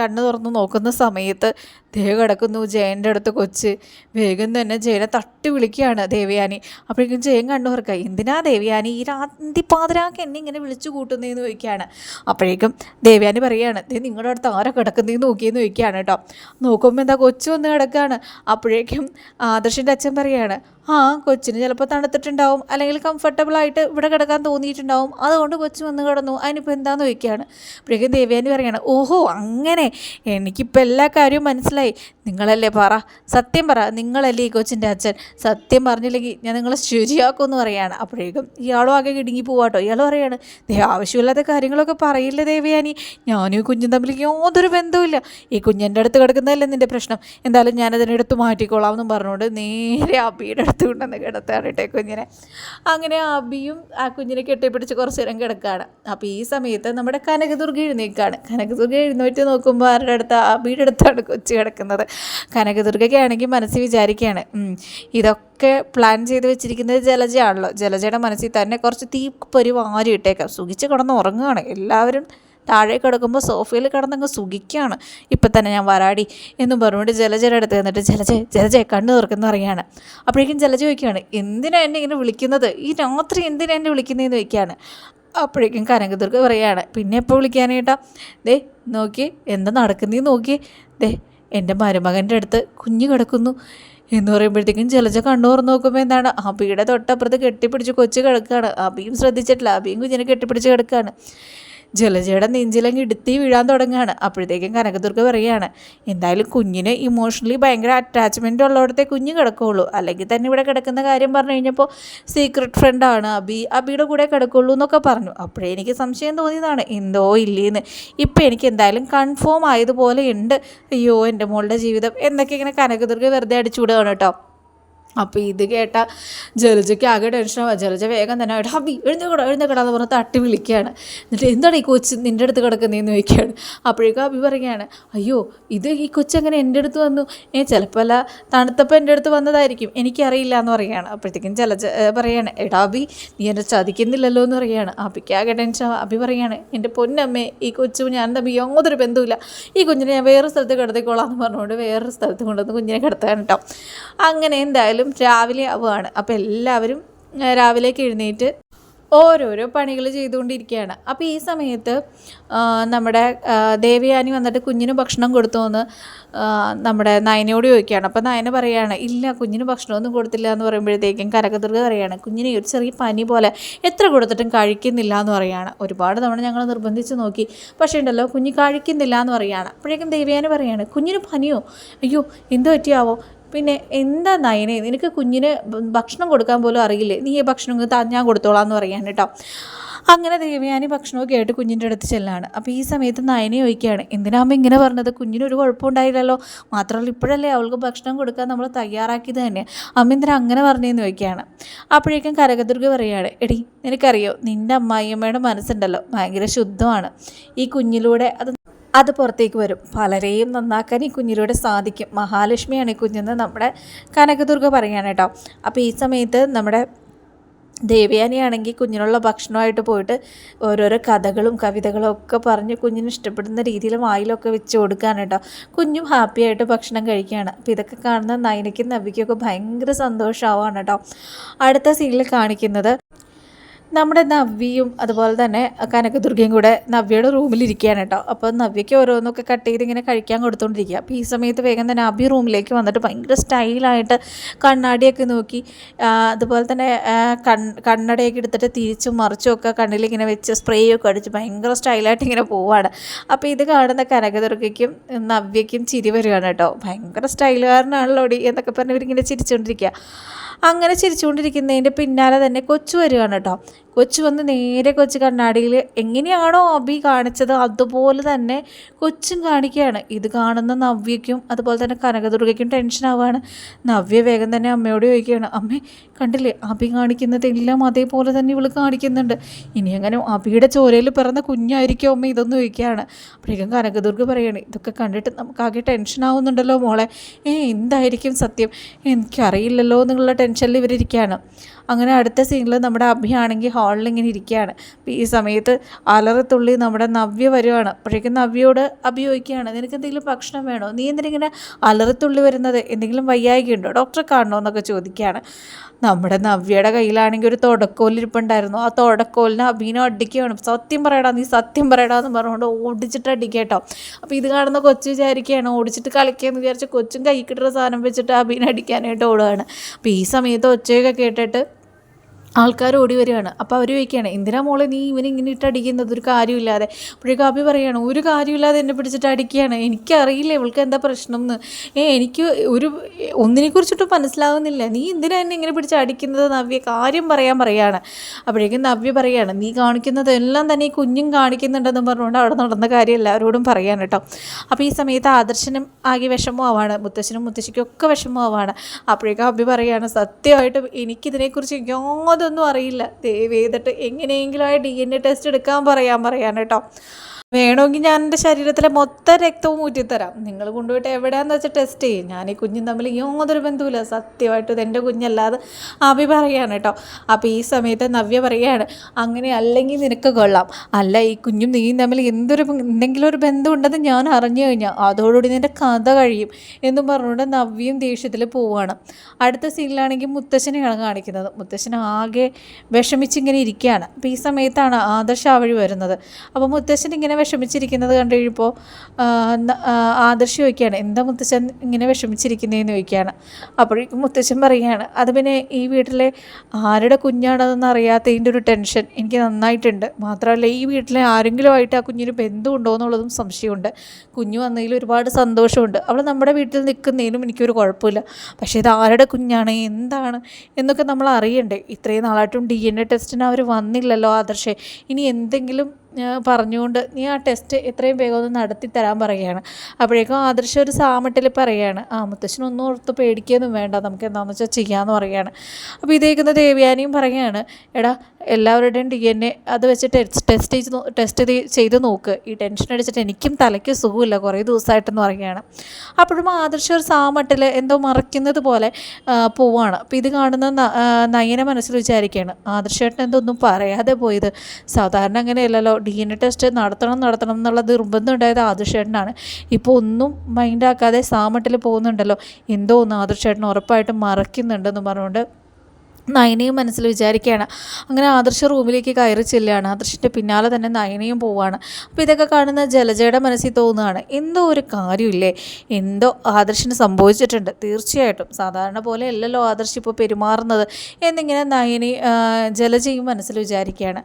S1: കണ്ണു തുറന്ന് നോക്കുന്ന സമയത്ത് ദേ കിടക്കുന്നു. ജയന്റെ അടുത്ത് കൊച്ച് വേഗം തന്നെ ജയനെ തട്ടി വിളിക്കുകയാണ് ദേവയാനി. അപ്പോഴേക്കും ജയൻ കണ്ണു തുറക്കുക എന്തിനാ ദേവയാനി? ഈ രാത്രിപ്പാതിരാക്ക് എന്നെ ഇങ്ങനെ വിളിച്ചു കൂട്ടുന്നതെന്ന് ചോദിക്കുകയാണ്. അപ്പോഴേക്കും ദേവയാനി പറയുകയാണ് ദേ നിങ്ങളുടെ അടുത്ത് ആരാ കിടക്കുന്നതെന്ന് നോക്കിയെന്ന് ചോദിക്കുകയാണ് കേട്ടോ. നോക്കുമ്പോൾ എന്താ കൊച്ചു വന്ന് കിടക്കുകയാണ് അപ്പോഴേക്കും ആദർശിന്റെ അച്ഛൻ പറയുകയാണ് ആ കൊച്ചിന് ചിലപ്പോൾ തണുത്തിട്ടുണ്ടാവും അല്ലെങ്കിൽ കംഫർട്ടബിൾ ആയിട്ട് ഇവിടെ കിടക്കാൻ തോന്നിയിട്ടുണ്ടാവും. അതുകൊണ്ട് കൊച്ചു വന്ന് കിടന്നു അതിനിപ്പോൾ എന്താണെന്ന് ചോദിക്കുകയാണ്. അപ്പോഴേക്കും ദേവയാനി പറയുകയാണ് ഓഹോ അങ്ങനെ. എനിക്കിപ്പോൾ എല്ലാ കാര്യവും മനസ്സിലായി. നിങ്ങളല്ലേ പറ. സത്യം പറ നിങ്ങളല്ലേ ഈ കൊച്ചിന്റെ അച്ഛൻ. സത്യം പറഞ്ഞില്ലെങ്കിൽ ഞാൻ നിങ്ങളെ ശരിയാക്കുമെന്ന് പറയാണ്. അപ്പോഴേക്കും ഇയാളും ആകെ ഇടുങ്ങി പോവാട്ടോ. ഇയാൾ പറയാണ് ദേ ആവശ്യമില്ലാത്ത കാര്യങ്ങളൊക്കെ പറയില്ല ദേവയാനി ഞാനും ഈ കുഞ്ഞും തമ്മിൽ യാതൊരു ബന്ധവുമില്ല. ഈ കുഞ്ഞിന്റെ അടുത്ത് കിടക്കുന്നതല്ലേ നിന്റെ പ്രശ്നം. എന്തായാലും ഞാനതിനെടുത്ത് മാറ്റിക്കോളാം എന്നും പറഞ്ഞുകൊണ്ട് നേരെ അബിയുടെ അടുത്ത് കൊണ്ടുവന്ന് കിടത്താണ് കേട്ടോ കുഞ്ഞിനെ. അങ്ങനെ അബിയും ആ കുഞ്ഞിനെ കെട്ടിപ്പിടിച്ച് കുറച്ച് നേരം കിടക്കുകയാണ്. അപ്പോൾ ഈ സമയത്ത് നമ്മുടെ കനകദുർഗ എഴുന്നേക്കാണ് കനകദുർഗ എഴുന്നേറ്റ് നോക്കുമ്പോൾ ആരുടെ അടുത്ത്? അബിയുടെ അടുത്താണ് കൊച്ചു കിടക്കുന്നത്. കനകദുർഗയ്ക്കാണെങ്കിൽ മനസ്സിൽ വിചാരിക്കുകയാണ്. "ഉം, ഇതൊക്കെ പ്ലാൻ ചെയ്ത് വെച്ചിരിക്കുന്നത് ജലജയാണല്ലോ. ജലജയുടെ മനസ്സിൽ തന്നെ കുറച്ച് തീപ്പൊരി വാരി ഇട്ടേക്കാം. സുഖിച്ച് കിടന്ന് ഉറങ്ങുകയാണ്. എല്ലാവരും താഴെ കിടക്കുമ്പോൾ സോഫയിൽ കിടന്നങ്ങ് സുഖിക്കുകയാണ്. ഇപ്പം തന്നെ ഞാൻ വരാടി എന്നും പറഞ്ഞുകൊണ്ട് ജലജയുടെ അടുത്ത് നിന്നിട്ട് ജലജ ജലജ കണ്ണു തുറക്കുന്ന പറയുകയാണ്. അപ്പോഴേക്കും ജലജ ചോദിക്കുകയാണ് എന്തിനാണ് എന്നെ ഇങ്ങനെ വിളിക്കുന്നത്? ഈ രാത്രി എന്തിനാണ് എന്നെ വിളിക്കുന്നതെന്ന് ചോദിക്കുകയാണ്. അപ്പോഴേക്കും കനകദുർഗ പറയുകയാണ് പിന്നെ എപ്പോൾ വിളിക്കാനായിട്ടാ? ദേ നോക്കി എന്താ നടക്കുന്നേ നോക്കി ദേ എന്റെ മരുമകന്റെ അടുത്ത് കുഞ്ഞു കിടക്കുന്നു എന്ന് പറയുമ്പോഴത്തേക്കും ജലജ കണ്ണൂർ നോക്കുമ്പോൾ എന്താണ്? അബിയുടെ തൊട്ടപ്പുറത്ത് കെട്ടിപ്പിടിച്ച് കൊച്ചു കിടക്കുകയാണ് അബിയും ശ്രദ്ധിച്ചിട്ടില്ല. അബിയും കുഞ്ഞിനെ കെട്ടിപ്പിടിച്ച് കിടക്കുകയാണ് ജലജയുടെ നെഞ്ചിലങ്ങ് ഇടുത്തി വീഴാൻ തുടങ്ങുകയാണ്. അപ്പോഴത്തേക്കും കനകദുർഗ പറയുകയാണ് എന്തായാലും കുഞ്ഞിന് ഇമോഷണലി ഭയങ്കര അറ്റാച്ച്മെന്റ് ഉള്ളിടത്തെ കുഞ്ഞ് കിടക്കുകയുള്ളൂ അല്ലെങ്കിൽ തന്നെ ഇവിടെ കിടക്കുന്ന കാര്യം പറഞ്ഞു കഴിഞ്ഞപ്പോൾ സീക്രട്ട് ഫ്രണ്ടാണ് അബി അബിയുടെ കൂടെ കിടക്കുള്ളൂ എന്നൊക്കെ പറഞ്ഞു. അപ്പോഴേ എനിക്ക് സംശയം തോന്നിയതാണ് എന്തോ ഇല്ലേന്ന്. ഇപ്പം എനിക്ക് എന്തായാലും കൺഫേം ആയതുപോലെ ഉണ്ട്. അയ്യോ എന്റെ മോളുടെ ജീവിതം എന്നൊക്കെ ഇങ്ങനെ കനകദുർഗ വെറുതെ അടിച്ചുവിടുകയാണ് കേട്ടോ. അപ്പോൾ ഇത് കേട്ട ജലജയ്ക്ക് ആകെ ടെൻഷനാവുക ജലജ വേഗം തന്നെ ഹബി എഴുന്നേക്കട എഴുന്നേക്കട എന്ന് പറഞ്ഞ് തട്ടി വിളിക്കുകയാണ് എന്നിട്ട് എന്താണ് ഈ കൊച്ച് നിന്റെ അടുത്ത് കിടക്കുന്നതെന്ന് ചോദിക്കുകയാണ്. അപ്പോഴേക്കും അബി പറയുകയാണ് അയ്യോ ഇത് ഈ കൊച്ചെങ്ങനെ എന്റെ അടുത്ത് വന്നു? ഏ ചിലപ്പോൾ അല്ല തണുത്തപ്പോൾ എന്റെ അടുത്ത് വന്നതായിരിക്കും. എനിക്കറിയില്ല എന്ന് പറയുകയാണ്. അപ്പോഴത്തേക്കും ജലജ പറയുകയാണ് എടാ അബി നീ എന്നെ ചതിക്കുന്നില്ലല്ലോ എന്ന് പറയുകയാണ്. അബിക്ക് ആകെ ടെൻഷൻ അബി പറയുകയാണ് എന്റെ പൊന്നമ്മേ ഈ കൊച്ചു ഞാൻ തമ്മിൽ യാതൊരു ബന്ധമില്ല ഈ കുഞ്ഞിനെ ഞാൻ വേറെ സ്ഥലത്ത് കിടത്തിക്കോളാം എന്ന് പറഞ്ഞുകൊണ്ട് വേറൊരു സ്ഥലത്ത് കൊണ്ടുവന്ന് കുഞ്ഞിനെ കിടത്താൻ കേട്ടോ. അങ്ങനെ എന്തായാലും രാവിലെ ആവുകയാണ്. അപ്പോൾ എല്ലാവരും രാവിലെ രാവിലേക്ക് എഴുന്നേറ്റ് ഓരോരോ പണികൾ ചെയ്തുകൊണ്ടിരിക്കുകയാണ്. അപ്പോൾ ഈ സമയത്ത് നമ്മുടെ ദേവിയാനി വന്നിട്ട് കുഞ്ഞിന് ഭക്ഷണം കൊടുത്തു എന്ന് നമ്മുടെ നയനയോട് ചോദിക്കുകയാണ്. അപ്പോൾ നയന പറയുകയാണ് ഇല്ല കുഞ്ഞിന് ഭക്ഷണമൊന്നും കൊടുത്തില്ല എന്ന് പറയുമ്പോഴത്തേക്കും കരകതിർഗ പറയുകയാണ് കുഞ്ഞിന് ഒരു ചെറിയ പനി പോലെ എത്ര കൊടുത്തിട്ടും കഴിക്കുന്നില്ല എന്ന് പറയുകയാണ് ഒരുപാട് തവണ ഞങ്ങൾ നിർബന്ധിച്ച് നോക്കി. പക്ഷേ ഉണ്ടല്ലോ കുഞ്ഞ് കഴിക്കുന്നില്ല എന്ന് പറയുകയാണ് അപ്പോഴേക്കും ദേവയാനി പറയുകയാണ് കുഞ്ഞിന് പനിയോ? അയ്യോ എന്ത് പറ്റിയാവോ? പിന്നെ എന്താ നയനെ? നിനക്ക് കുഞ്ഞിന് ഭക്ഷണം കൊടുക്കാൻ പോലും അറിയില്ലേ? നീ ഈ ഭക്ഷണം ഞാൻ കൊടുത്തോളാം എന്ന് പറയാൻ കേട്ടോ. അങ്ങനെ ദേവയാനി ഭക്ഷണമൊക്കെ ആയിട്ട് കുഞ്ഞിന്റെ അടുത്ത് ചെല്ലാണ്. അപ്പോൾ ഈ സമയത്ത് നയനെ ചോദിക്കുകയാണ് എന്തിനാ ഇങ്ങനെ പറഞ്ഞത്? കുഞ്ഞിനൊരു കുഴപ്പമുണ്ടായില്ലല്ലോ. മാത്രമല്ല ഇപ്പോഴല്ലേ അവൾക്ക് ഭക്ഷണം കൊടുക്കാൻ നമ്മൾ തയ്യാറാക്കിയത് തന്നെ. അമ്മ എന്തിനാ അങ്ങനെ പറഞ്ഞതെന്ന് ചോദിക്കുകയാണ്. അപ്പോഴേക്കും കരകദുർഗ പറയുകയാണ് എടി നിനക്കറിയോ? നിന്റെ അമ്മായിയമ്മയുടെ മനസ്സുണ്ടല്ലോ. ഭയങ്കര ശുദ്ധമാണ്. ഈ കുഞ്ഞിലൂടെ അത് അത് പുറത്തേക്ക് വരും. പലരെയും നന്നാക്കാൻ ഈ കുഞ്ഞിലൂടെ സാധിക്കും. മഹാലക്ഷ്മിയാണ് ഈ കുഞ്ഞെന്ന് നമ്മുടെ കനകദുർഗ പറയാണ് കേട്ടോ. അപ്പോൾ ഈ സമയത്ത് നമ്മുടെ ദേവയാനിയാണെങ്കിൽ കുഞ്ഞിനുള്ള ഭക്ഷണമായിട്ട് പോയിട്ട് ഓരോരോ കഥകളും കവിതകളും ഒക്കെ പറഞ്ഞ് കുഞ്ഞിന് ഇഷ്ടപ്പെടുന്ന രീതിയിൽ വായിലൊക്കെ വെച്ച് കൊടുക്കുകയാണ് കേട്ടോ. കുഞ്ഞും ഹാപ്പി ആയിട്ട് ഭക്ഷണം കഴിക്കുകയാണ്. അപ്പോൾ ഇതൊക്കെ കാണുന്ന നയനയ്ക്കും നബിക്കൊക്കെ ഭയങ്കര സന്തോഷമാവാണ് കേട്ടോ. അടുത്ത സീനിൽ കാണിക്കുന്നത് നമ്മുടെ നവ്യയും അതുപോലെ തന്നെ കനകദുർഗയും കൂടെ നവ്യയുടെ റൂമിലിരിക്കുകയാണ് കേട്ടോ. അപ്പോൾ നവ്യയ്ക്ക് ഓരോന്നൊക്കെ കട്ട് ചെയ്ത് ഇങ്ങനെ കഴിക്കാൻ കൊടുത്തുകൊണ്ടിരിക്കുക അപ്പോൾ ഈ സമയത്ത് വേഗം തന്നെ അബി റൂമിലേക്ക് വന്നിട്ട് ഭയങ്കര സ്റ്റൈലായിട്ട് കണ്ണാടിയൊക്കെ നോക്കി അതുപോലെ തന്നെ കണ് കണ്ണടയൊക്കെ എടുത്തിട്ട് തിരിച്ചും മറിച്ചും ഒക്കെ കണ്ണിലിങ്ങനെ വെച്ച് സ്പ്രേ ഒക്കെ അടിച്ച് ഭയങ്കര സ്റ്റൈലായിട്ട് ഇങ്ങനെ പോവാണ്. അപ്പോൾ ഇത് കാണുന്ന കനകദുർഗയ്ക്കും നവ്യയ്ക്കും ചിരി വരികയാണ് കേട്ടോ. ഭയങ്കര സ്റ്റൈലുകാരനാണല്ലോ എന്നൊക്കെ പറഞ്ഞ് ഇവരിങ്ങനെ ചിരിച്ചുകൊണ്ടിരിക്കുക അങ്ങനെ ചിരിച്ചുകൊണ്ടിരിക്കുന്നതിന്റെ പിന്നാലെ തന്നെ കൊച്ചു വരികയാണ് കേട്ടോ. കൊച്ചു വന്ന് നേരെ കൊച്ചു കണ്ണാടിയിൽ എങ്ങനെയാണോ അബി കാണിച്ചത് അതുപോലെ തന്നെ കൊച്ചും കാണിക്കുകയാണ്. ഇത് കാണുന്ന നവ്യയ്ക്കും അതുപോലെ തന്നെ കനകദുർഗയ്ക്കും ടെൻഷൻ ആവുകയാണ് നവ്യ വേഗം തന്നെ അമ്മയോട് ചോദിക്കുകയാണ് അമ്മേ കണ്ടില്ലേ? അബി കാണിക്കുന്നത് എല്ലാം അതേപോലെ തന്നെ ഇവൾ കാണിക്കുന്നുണ്ട്. ഇനി അങ്ങനെ അബിയുടെ ചോരയിൽ പിറന്ന കുഞ്ഞായിരിക്കും അമ്മ? ഇതൊന്നും ചോദിക്കുകയാണ്. അപ്പോഴേക്കും കനകദുർഗ പറയാണ് ഇതൊക്കെ കണ്ടിട്ട് നമുക്കാകെ ടെൻഷൻ ആവുന്നുണ്ടല്ലോ മോളെ. ഏ എന്തായിരിക്കും സത്യം? എനിക്കറിയില്ലല്ലോ എന്നുള്ള ടെൻഷനിൽ ഇവരിയ്ക്കുകയാണ് അങ്ങനെ അടുത്ത സീനിൽ നമ്മുടെ അഭിയാണെങ്കിൽ ഹാളിൽ ഇങ്ങനെ ഇരിക്കുകയാണ്. അപ്പോൾ ഈ സമയത്ത് അലറത്തുള്ളി നമ്മുടെ നവ്യ വരുവാണ്. അപ്പോഴേക്കും നവ്യോട് അഭിയോഗിക്കുകയാണ് നിനക്ക് എന്തെങ്കിലും ഭക്ഷണം വേണോ? നീ എന്തിനിങ്ങനെ അലറത്തുള്ളി വരുന്നത്? എന്തെങ്കിലും വയ്യായികയുണ്ടോ? ഡോക്ടറെ കാണണോ? എന്നൊക്കെ ചോദിക്കുകയാണ്. നമ്മുടെ നവ്യയുടെ കയ്യിലാണെങ്കിൽ ഒരു തുടക്കോലിരിപ്പുണ്ടായിരുന്നു. ആ തുടക്കോലിന് അഭിനെ അടിക്കുകയാണ്. സത്യം പറയടാ നീ സത്യം പറയടാ എന്ന് പറഞ്ഞുകൊണ്ട് ഓടിച്ചിട്ട് അടിക്കുക കേട്ടോ അപ്പോൾ ഇത് കാണുന്ന കൊച്ചു വിചാരിക്കുകയാണ് ഓടിച്ചിട്ട് കളിക്കുകയെന്ന് വിചാരിച്ച് കൊച്ചും കൈ സാധനം വെച്ചിട്ട് അഭിനെ അടിക്കാനായിട്ട് ഓടുകയാണ് അപ്പോൾ ഈ സമയത്ത് ഒച്ചയൊക്കെ കേട്ടിട്ട് ആൾക്കാർ ഓടി വരികയാണ്. അപ്പോൾ അവർ ചോദിക്കുകയാണ് എന്തിനാ മോളെ നീ ഇവനെ ഇങ്ങനെ ഇട്ട് അടിക്കുന്നത്? ഒരു കാര്യമില്ലാതെ. അപ്പോഴേക്കും അഭി പറയുകയാണ് ഒരു കാര്യമില്ലാതെ എന്നെ പിടിച്ചിട്ട് അടിക്കുകയാണ്. എനിക്കറിയില്ല ഇവൾക്ക് എന്താ പ്രശ്നം എന്ന് ഏ എനിക്ക് ഒരു ഒന്നിനെ കുറിച്ചിട്ടും മനസ്സിലാവുന്നില്ല. നീ എന്തിനാ എന്നെ ഇങ്ങനെ പിടിച്ച് അടിക്കുന്നത് നവ്യ? കാര്യം പറയാൻ പറയുകയാണ് അപ്പോഴേക്കും നവ്യ പറയുകയാണ് നീ കാണിക്കുന്നത് എല്ലാം തന്നെ ഈ കുഞ്ഞും കാണിക്കുന്നുണ്ടെന്ന് പറഞ്ഞുകൊണ്ട് അവിടെ നടന്ന കാര്യം എല്ലാവരോടും പറയാൻ കേട്ടോ. അപ്പോൾ ഈ സമയത്ത് ആദർശനും ആകെ വിഷമമാവാണ് മുത്തശ്ശനും മുത്തശ്ശിക്കും ഒക്കെ വിഷമമാവാണ് അപ്പോഴേക്കും അഭി പറയുകയാണ് സത്യമായിട്ടും എനിക്കിതിനെക്കുറിച്ച് യാതൊന്നും അറിയില്ല. ദയവ് ചെയ്തിട്ട് എങ്ങനെയെങ്കിലും ആ ഡി എൻ എ ടെസ്റ്റ് എടുക്കാൻ പറയാൻ പറയാൻ കേട്ടോ. വേണമെങ്കിൽ ഞാൻ എന്റെ ശരീരത്തിലെ മൊത്തം രക്തവും ഊറ്റിത്തരാം. നിങ്ങൾ കൊണ്ടുപോയിട്ട് എവിടെയാന്ന് വെച്ചാൽ ടെസ്റ്റ് ചെയ്യും. ഞാൻ ഈ കുഞ്ഞും തമ്മിൽ യാതൊരു ബന്ധവുമില്ല. സത്യമായിട്ടും ഇത് എന്റെ കുഞ്ഞല്ലാതെ അഭി പറയാണ് കേട്ടോ. അപ്പോൾ ഈ സമയത്ത് നവ്യ പറയാണ് അങ്ങനെ അല്ലെങ്കിൽ നിനക്ക് കൊള്ളാം. അല്ല ഈ കുഞ്ഞും നീയും തമ്മിൽ എന്തൊരു എന്തെങ്കിലും ഒരു ബന്ധം ഉണ്ടെന്ന് ഞാൻ അറിഞ്ഞു കഴിഞ്ഞാൽ അതോടുകൂടി നിന്റെ കഥ കഴിയും. എന്നും പറഞ്ഞുകൊണ്ട് നവ്യയും ദേഷ്യത്തിൽ പോവുകയാണ്. അടുത്ത സീനിലാണെങ്കിൽ മുത്തശ്ശനെയാണ് കാണിക്കുന്നത്. മുത്തശ്ശൻ ആകെ വിഷമിച്ചിങ്ങനെ ഇരിക്കുകയാണ്. അപ്പോൾ ഈ സമയത്താണ് ആദർശ വഴി വരുന്നത്. അപ്പോൾ മുത്തശ്ശൻ ഇങ്ങനെ വിഷമിച്ചിരിക്കുന്നത് കണ്ടു കഴിയുമ്പോൾ ആദർശ് ചോദിക്കുകയാണ് എന്താ മുത്തച്ഛൻ ഇങ്ങനെ വിഷമിച്ചിരിക്കുന്നതെന്ന് ചോദിക്കുകയാണ്. അപ്പോഴേക്കും മുത്തച്ഛൻ പറയുകയാണ് അത് പിന്നെ ഈ വീട്ടിലെ ആരുടെ കുഞ്ഞാണതെന്ന് അറിയാത്തതിന്റെ ഒരു ടെൻഷൻ എനിക്ക് നന്നായിട്ടുണ്ട്. മാത്രമല്ല ഈ വീട്ടിലെ ആരെങ്കിലും ആയിട്ട് ആ കുഞ്ഞിന് ബന്ധമുണ്ടോ എന്നുള്ളതും സംശയമുണ്ട്. കുഞ്ഞു വന്നതിൽ ഒരുപാട് സന്തോഷമുണ്ട്. അവൾ നമ്മുടെ വീട്ടിൽ നിൽക്കുന്നതിനും എനിക്കൊരു കുഴപ്പമില്ല. പക്ഷേ ഇത് ആരുടെ കുഞ്ഞാണ്? എന്താണ്? എന്നൊക്കെ നമ്മൾ അറിയണ്ടേ. ഇത്രയും നാളായിട്ടും ഡി എൻ എ ടെസ്റ്റിന് അവർ വന്നില്ലല്ലോ ആദർശേ. ഇനി എന്തെങ്കിലും പറഞ്ഞുകൊണ്ട് നീ ആ ടെസ്റ്റ് എത്രയും വേഗം ഒന്ന് നടത്തി തരാൻ പറയുകയാണ്. അപ്പോഴേക്കും ആദർശം ഒരു സാമട്ടിൽ പറയുകയാണ് ആ മുത്തശ്ശനൊന്നും ഓർത്ത് പേടിക്കുകയൊന്നും വേണ്ട നമുക്ക് എന്താണെന്ന് വെച്ചാൽ ചെയ്യാമെന്ന് പറയുകയാണ്. അപ്പോൾ ഇതേക്കുന്ന ദേവ്യാനിയും പറയുകയാണ് എടാ എല്ലാവരുടെയും ഡി എൻ എ അത് വെച്ചിട്ട് ടെസ്റ്റ് ചെയ്ത് ടെസ്റ്റ് ചെയ്ത് നോക്ക്. ഈ ടെൻഷൻ അടിച്ചിട്ട് എനിക്കും തലയ്ക്ക് സുഖമില്ല. കുറേ ദിവസമായിട്ടെന്ന് പറയുകയാണ്. അപ്പോഴും ആദർശ ഒരു സാമട്ടിൽ എന്തോ മറയ്ക്കുന്നത് പോലെ പോവാണ്. അപ്പോൾ ഇത് കാണുന്ന നയന മനസ്സിൽ വിചാരിക്കുകയാണ്. ആദർശേട്ടൻ എന്തൊന്നും പറയാതെ പോയത്. സാധാരണ അങ്ങനെയല്ലല്ലോ. ഡി എൻ എ ടെസ്റ്റ് നടത്തണം നടത്തണം എന്നുള്ള നിർബന്ധം ഉണ്ടായത് ആദർശേട്ടനാണ് ഇപ്പോൾ ഒന്നും മൈൻഡാക്കാതെ സാമട്ടിൽ പോകുന്നുണ്ടല്ലോ. എന്തോ ഒന്ന് ആദർശേട്ടൻ ഉറപ്പായിട്ടും മറയ്ക്കുന്നുണ്ടെന്ന് പറഞ്ഞുകൊണ്ട് നയനയും മനസ്സിൽ വിചാരിക്കുകയാണ്. അങ്ങനെ ആദർശ റൂമിലേക്ക് കയറി ചെല്ലുകയാണ്. ആദർശിന്റെ പിന്നാലെ തന്നെ നയനയും പോവുകയാണ്. അപ്പോൾ ഇതൊക്കെ കാണുന്ന ജലജയുടെ മനസ്സിൽ തോന്നുകയാണ് എന്തോ ഒരു കാര്യമില്ലേ? എന്തോ ആദർശിന് സംഭവിച്ചിട്ടുണ്ട്. തീർച്ചയായിട്ടും സാധാരണ പോലെ അല്ലല്ലോ ആദർശ് ഇപ്പോൾ പെരുമാറുന്നത് എന്നിങ്ങനെ നയനി ജലജയും മനസ്സിൽ വിചാരിക്കുകയാണ്.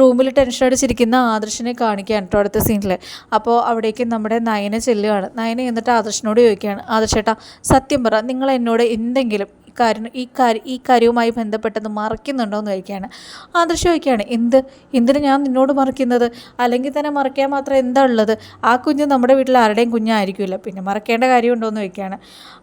S1: റൂമിൽ ടെൻഷൻ അടിച്ചിരിക്കുന്ന ആദർശിനെ കാണിക്കുകയാണ് കേട്ടോ അടുത്ത സീനിൽ അപ്പോൾ അവിടേക്ക് നമ്മുടെ നയന ചെല്ലുകയാണ്. നയന എന്നിട്ട് ആദർശിനോട് ചോദിക്കുകയാണ് ആദർശേട്ടാ സത്യം പറ നിങ്ങൾ എന്നോട് എന്തെങ്കിലും ഈ കാര്യം ഈ കാര്യം ഈ കാര്യവുമായി ബന്ധപ്പെട്ടത് മറയ്ക്കുന്നുണ്ടോ എന്ന് ചോദിക്കുകയാണ്. ആദർശ് ചോദിക്കുകയാണ് എന്ത്? എന്തിന് ഞാൻ നിന്നോട് മറയ്ക്കുന്നത്? അല്ലെങ്കിൽ തന്നെ മറയ്ക്കാൻ മാത്രം എന്താ ഉള്ളത്? ആ കുഞ്ഞ് നമ്മുടെ വീട്ടിൽ ആരുടെയും കുഞ്ഞായിരിക്കില്ല പിന്നെ മറക്കേണ്ട കാര്യമുണ്ടോ എന്ന് ചോദിക്കുകയാണ്.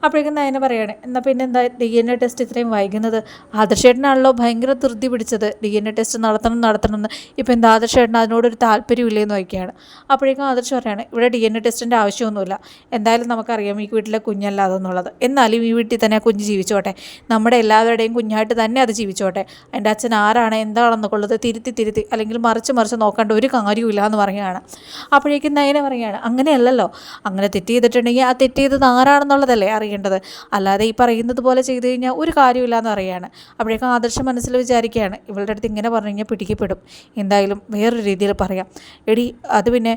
S1: അപ്പോഴേക്കും നയന പറയുകയാണ് എന്നാൽ പിന്നെ എന്താ ഡി എൻ എ ടെസ്റ്റ് ഇത്രയും വൈകുന്നത്? ആദർശേട്ടനാണല്ലോ ഭയങ്കര ധൃതി പിടിച്ചത്. ഡി എൻ എ ടെസ്റ്റ് നടത്തണം നടത്തണം എന്ന് ഇപ്പം എന്താ ആദർശേട്ടൻ അതിനോടൊരു താല്പര്യമില്ലെന്ന് ചോദിക്കുകയാണ്. അപ്പോഴേക്കും ആദർശ് പറയുകയാണ് ഇവിടെ ഡി എൻ എ ടെസ്റ്റിന്റെ ആവശ്യമൊന്നുമില്ല. എന്തായാലും നമുക്കറിയാം ഈ വീട്ടിലെ കുഞ്ഞല്ലാതെന്നുള്ളത് എന്നാലും ഈ വീട്ടിൽ തന്നെ കുഞ്ഞ് ജീവിച്ചോട്ടെ. നമ്മുടെ എല്ലാവരുടെയും കുഞ്ഞായിട്ട് തന്നെ അത് ജീവിച്ചോട്ടെ. എന്റെ അച്ഛൻ ആരാണ് എന്താണെന്നൊക്കെയുള്ളത് തിരുത്തി തിരുത്തി അല്ലെങ്കിൽ മറിച്ച് മറിച്ച് നോക്കേണ്ട ഒരു കാര്യമില്ല എന്ന് പറയുകയാണ്. അപ്പോഴേക്കും നയനെ പറയുകയാണ് അങ്ങനെയല്ലല്ലോ. അങ്ങനെ തെറ്റ് ചെയ്തിട്ടുണ്ടെങ്കിൽ ആ തെറ്റ് ചെയ്തത് ആരാണെന്നുള്ളതല്ലേ അറിയേണ്ടത്. അല്ലാതെ ഈ പറയുന്നത് പോലെ ചെയ്തു കഴിഞ്ഞാൽ ഒരു കാര്യമില്ല എന്ന് പറയുകയാണ്. അപ്പോഴേക്കും ആദർശം മനസ്സിൽ വിചാരിക്കുകയാണ് ഇവളുടെ അടുത്ത് ഇങ്ങനെ പറഞ്ഞു കഴിഞ്ഞാൽ പിടിക്കപ്പെടും. എന്തായാലും വേറൊരു രീതിയിൽ പറയാം. എടി അത് പിന്നെ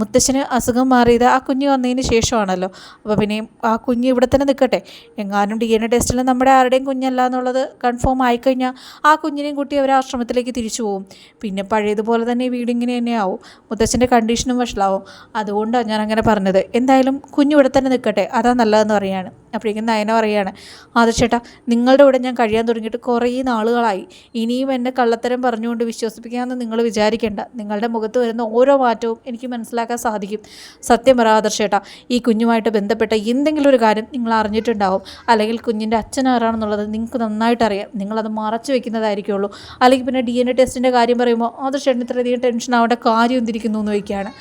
S1: മുത്തശ്ശന് അസുഖം മാറിയത് ആ കുഞ്ഞ് വന്നതിന് ശേഷമാണല്ലോ. അപ്പോൾ പിന്നെ ആ കുഞ്ഞ് ഇവിടെ തന്നെ നിൽക്കട്ടെ. എങ്ങാനും ഡി എൻ എ ടെസ്റ്റിൽ നമ്മുടെ ആരുടെയും കുഞ്ഞല്ല എന്നുള്ളത് കൺഫേം ആയിക്കഴിഞ്ഞാൽ ആ കുഞ്ഞിനെയും കുട്ടി അവർ ആശ്രമത്തിലേക്ക് തിരിച്ചു പോകും പിന്നെ പഴയതുപോലെ തന്നെ വീടിങ്ങനെ തന്നെ ആവും മുത്തച്ഛന്റെ കണ്ടീഷനും വഷളാവും. അതുകൊണ്ടാണ് ഞാൻ അങ്ങനെ പറഞ്ഞത്. എന്തായാലും കുഞ്ഞിവിടെ തന്നെ നിൽക്കട്ടെ. അതാ നല്ലതെന്ന് പറയാണ്. അപ്പോഴേക്കും നയന പറയുകയാണ് ആദർശേട്ടാ നിങ്ങളുടെ കൂടെ ഞാൻ കഴിയാൻ തുടങ്ങിയിട്ട് കുറേ നാളുകളായി. ഇനിയും എന്നെ കള്ളത്തരം പറഞ്ഞുകൊണ്ട് വിശ്വസിപ്പിക്കാമെന്ന് നിങ്ങൾ വിചാരിക്കേണ്ട. നിങ്ങളുടെ മുഖത്ത് വരുന്ന ഓരോ മാറ്റവും എനിക്ക് മനസ്സിലാക്കാൻ സാധിക്കും. സത്യം പറ ആദർശേട്ടാ ഈ കുഞ്ഞുമായിട്ട് ബന്ധപ്പെട്ട എന്തെങ്കിലും ഒരു കാര്യം നിങ്ങൾ അറിഞ്ഞിട്ടുണ്ടാവും. അല്ലെങ്കിൽ കുഞ്ഞിന്റെ അച്ഛൻ ആരാണെന്നുള്ളത് നിങ്ങൾക്ക് നന്നായിട്ട് അറിയാം. നിങ്ങളത് മറച്ചു വെക്കുന്നതായിരിക്കുള്ളൂ. അല്ലെങ്കിൽ പിന്നെ ഡി എൻ എ ടെസ്റ്റിന്റെ കാര്യം പറയുമ്പോൾ ആദർശേട്ടന് ഇത്രയധികം ടെൻഷൻ ആവേണ്ട കാര്യം എന്തിരിക്കുന്നു? എന്ന് ചോദിക്കുകയാണ്.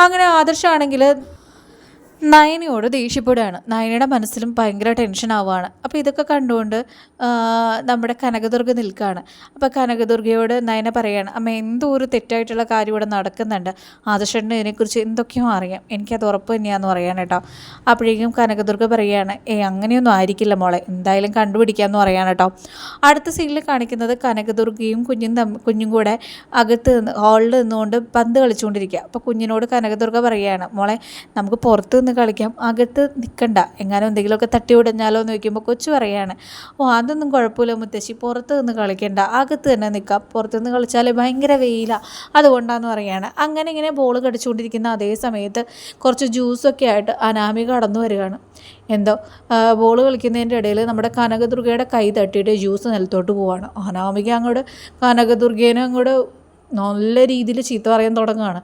S1: അങ്ങനെ ആദർശമാണെങ്കിൽ നയനയോട് ദേഷ്യപ്പെടുകയാണ്. നയനയുടെ മനസ്സിലും ഭയങ്കര ടെൻഷൻ ആവുകയാണ്. അപ്പോൾ ഇതൊക്കെ കണ്ടുകൊണ്ട് നമ്മുടെ കനകദുർഗ നിൽക്കുകയാണ്. അപ്പോൾ കനകദുർഗയോട് നയന പറയാണ് അമ്മ എന്തോ ഒരു തെറ്റായിട്ടുള്ള കാര്യം ഇവിടെ നടക്കുന്നുണ്ട്. ആദർശേട്ടന് ഇതിനെക്കുറിച്ച് എന്തൊക്കെയോ അറിയാം. എനിക്കത് ഉറപ്പ് തന്നെയാണെന്ന് പറയാൻ കേട്ടോ. അപ്പോഴേക്കും കനകദുർഗ പറയുകയാണ് ഏ അങ്ങനെയൊന്നും ആയിരിക്കില്ല മോളെ. എന്തായാലും കണ്ടുപിടിക്കാമെന്ന് പറയാൻ കേട്ടോ. അടുത്ത സീനിൽ കാണിക്കുന്നത് കനകദുർഗയും കുഞ്ഞും തമ്മി കുഞ്ഞും കൂടെ അകത്ത് നിന്ന് ഹാളിൽ നിന്നുകൊണ്ട് പന്ത് കളിച്ചുകൊണ്ടിരിക്കുക. അപ്പോൾ കുഞ്ഞിനോട് കനകദുർഗ പറയുകയാണ് മോളെ നമുക്ക് പുറത്ത് നിന്ന് കളിക്കാം. അകത്ത് നിൽക്കണ്ട എങ്ങാനും എന്തെങ്കിലുമൊക്കെ തട്ടി ഉടഞ്ഞാലോ എന്ന് ചോദിക്കുമ്പോൾ കൊച്ചു പറയാണ് ഓ അതൊന്നും കുഴപ്പമില്ല മുത്തശ്ശി പുറത്ത് നിന്ന് കളിക്കണ്ട. അകത്ത് തന്നെ നിൽക്കാം. പുറത്ത് നിന്ന് കളിച്ചാൽ ഭയങ്കര വെയിലാണ് അതുകൊണ്ടാന്ന് പറയാണ്. അങ്ങനെ ഇങ്ങനെ ബോൾ കടിച്ചുകൊണ്ടിരിക്കുന്ന അതേ സമയത്ത് കുറച്ച് ജ്യൂസൊക്കെ ആയിട്ട് അനാമി കടന്നു വരികയാണ്. എന്തോ ബോൾ കളിക്കുന്നതിന്റെ ഇടയിൽ നമ്മുടെ കനകദുർഗയുടെ കൈ തട്ടിയിട്ട് ജ്യൂസ് നിലത്തോട്ട് പോവാണ്. അനാമിക അങ്ങോട്ട് കനകദുർഗേനെ അങ്ങോട്ട് നല്ല രീതിയിൽ ചീത്ത പറയാൻ തുടങ്ങുകയാണ്.